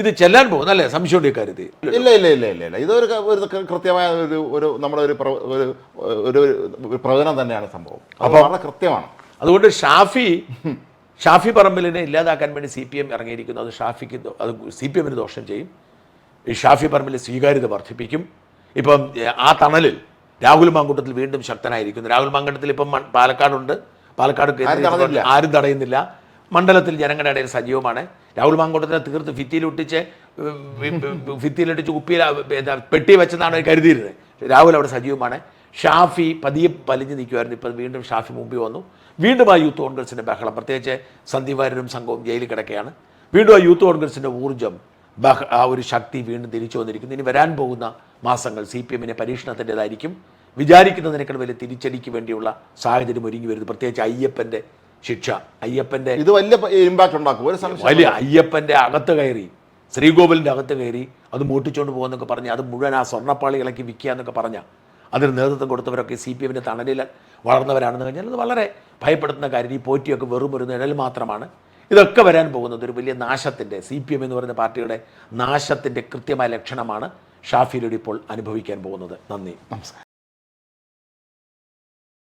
ഇത് ചെല്ലാൻ പോകുന്നല്ലേ സംശയമുണ്ട് ഇക്കാര്യത്തിൽ ഇല്ല ഇല്ല ഇല്ല ഇല്ല ഇല്ല. ഇതൊരു ഒരു കൃത്യമായ ഒരു ഒരു നമ്മുടെ ഒരു ഒരു ഒരു പ്രവചനം തന്നെയാണ് സംഭവം. അപ്പോൾ വളരെ കൃത്യമാണ്. അതുകൊണ്ട് ഷാഫി ഷാഫി പറമ്പലിനെ ഇല്ലാതാക്കാൻ വേണ്ടി സി പി എം ഇറങ്ങിയിരിക്കുന്നു. അത് ഷാഫിക്ക് അത് സി പി എമ്മിന് ദോഷം ചെയ്യും. ഈ ഷാഫി പറമ്പിൽ സ്വീകാര്യത വർദ്ധിപ്പിക്കും. ഇപ്പം ആ തണലിൽ രാഹുൽ മാങ്കൂട്ടത്തിൽ വീണ്ടും ശക്തനായിരിക്കുന്നു. രാഹുൽ മാങ്കൂട്ടത്തിൽ ഇപ്പം പാലക്കാടുണ്ട്. പാലക്കാട് ആരും തടയുന്നില്ല. മണ്ഡലത്തിൽ ജനങ്ങളുടെ ഇടയിൽ സജീവമാണ്. രാഹുൽ മാങ്കോട്ടത്തിനെ തീർത്ത് ഫിത്തിയിലൊട്ടിച്ച് ഫിത്തിയിലൊട്ടിച്ച് കുപ്പിയിൽ എന്താ പെട്ടി വെച്ചെന്നാണ് കരുതിയിരുന്നത്. രാഹുൽ അവിടെ സജീവമാണ്. ഷാഫി പതിയെ പലിഞ്ഞ് നിൽക്കുമായിരുന്നു ഇപ്പം വീണ്ടും ഷാഫി മുമ്പിൽ വന്നു. വീണ്ടും ആ യൂത്ത് കോൺഗ്രസിന്റെ ബഹളം. പ്രത്യേകിച്ച് സന്ദീപ് വാര്യരും സംഘവും ജയിലിൽ കിടക്കുകയാണ്. വീണ്ടും ആ യൂത്ത് കോൺഗ്രസിന്റെ ഊർജം ബഹ ആ ഒരു ശക്തി വീണ്ടും തിരിച്ചു വന്നിരിക്കുന്നു. ഇനി വരാൻ പോകുന്ന മാസങ്ങൾ സി പി എമ്മിനെ പരീക്ഷണത്തിന്റെതായിരിക്കും. വിചാരിക്കുന്നതിനേക്കാൾ വലിയ തിരിച്ചടിക്ക് വേണ്ടിയുള്ള സാഹചര്യം ഒരുങ്ങി വരുന്നു. പ്രത്യേകിച്ച് അയ്യപ്പന്റെ ശിക്ഷ. അയ്യപ്പന്റെ ഇത് വലിയ ഇമ്പാക്ട് ഉണ്ടാക്കും. ഒരു സംശയം വലിയ അയ്യപ്പന്റെ അകത്ത് കയറി ശ്രീകോവിലിന്റെ അകത്ത് കയറി അത് മൂട്ടിച്ചുകൊണ്ട് പോകുന്നൊക്കെ പറഞ്ഞ് അത് മുഴുവൻ ആ സ്വർണപ്പാളി ഇളക്കി വിൽക്കുക എന്നൊക്കെ പറഞ്ഞ അതിന് നേതൃത്വം കൊടുത്തവരൊക്കെ സി പി എമ്മിന്റെ തണലിൽ വളർന്നവരാണെന്ന് കഴിഞ്ഞാൽ അത് വളരെ ഭയപ്പെടുത്തുന്ന കാര്യം. ഈ പോറ്റിയൊക്കെ വെറും ഒരു നിഴൽ മാത്രമാണ്. ഇതൊക്കെ വരാൻ പോകുന്നത് ഒരു വലിയ നാശത്തിന്റെ സി പി എം എന്ന് പറയുന്ന പാർട്ടിയുടെ നാശത്തിന്റെ കൃത്യമായ ലക്ഷണമാണ് ഷാഫിയിലൂടെ ഇപ്പോൾ അനുഭവിക്കാൻ പോകുന്നത്. നന്ദി. നമസ്കാരം.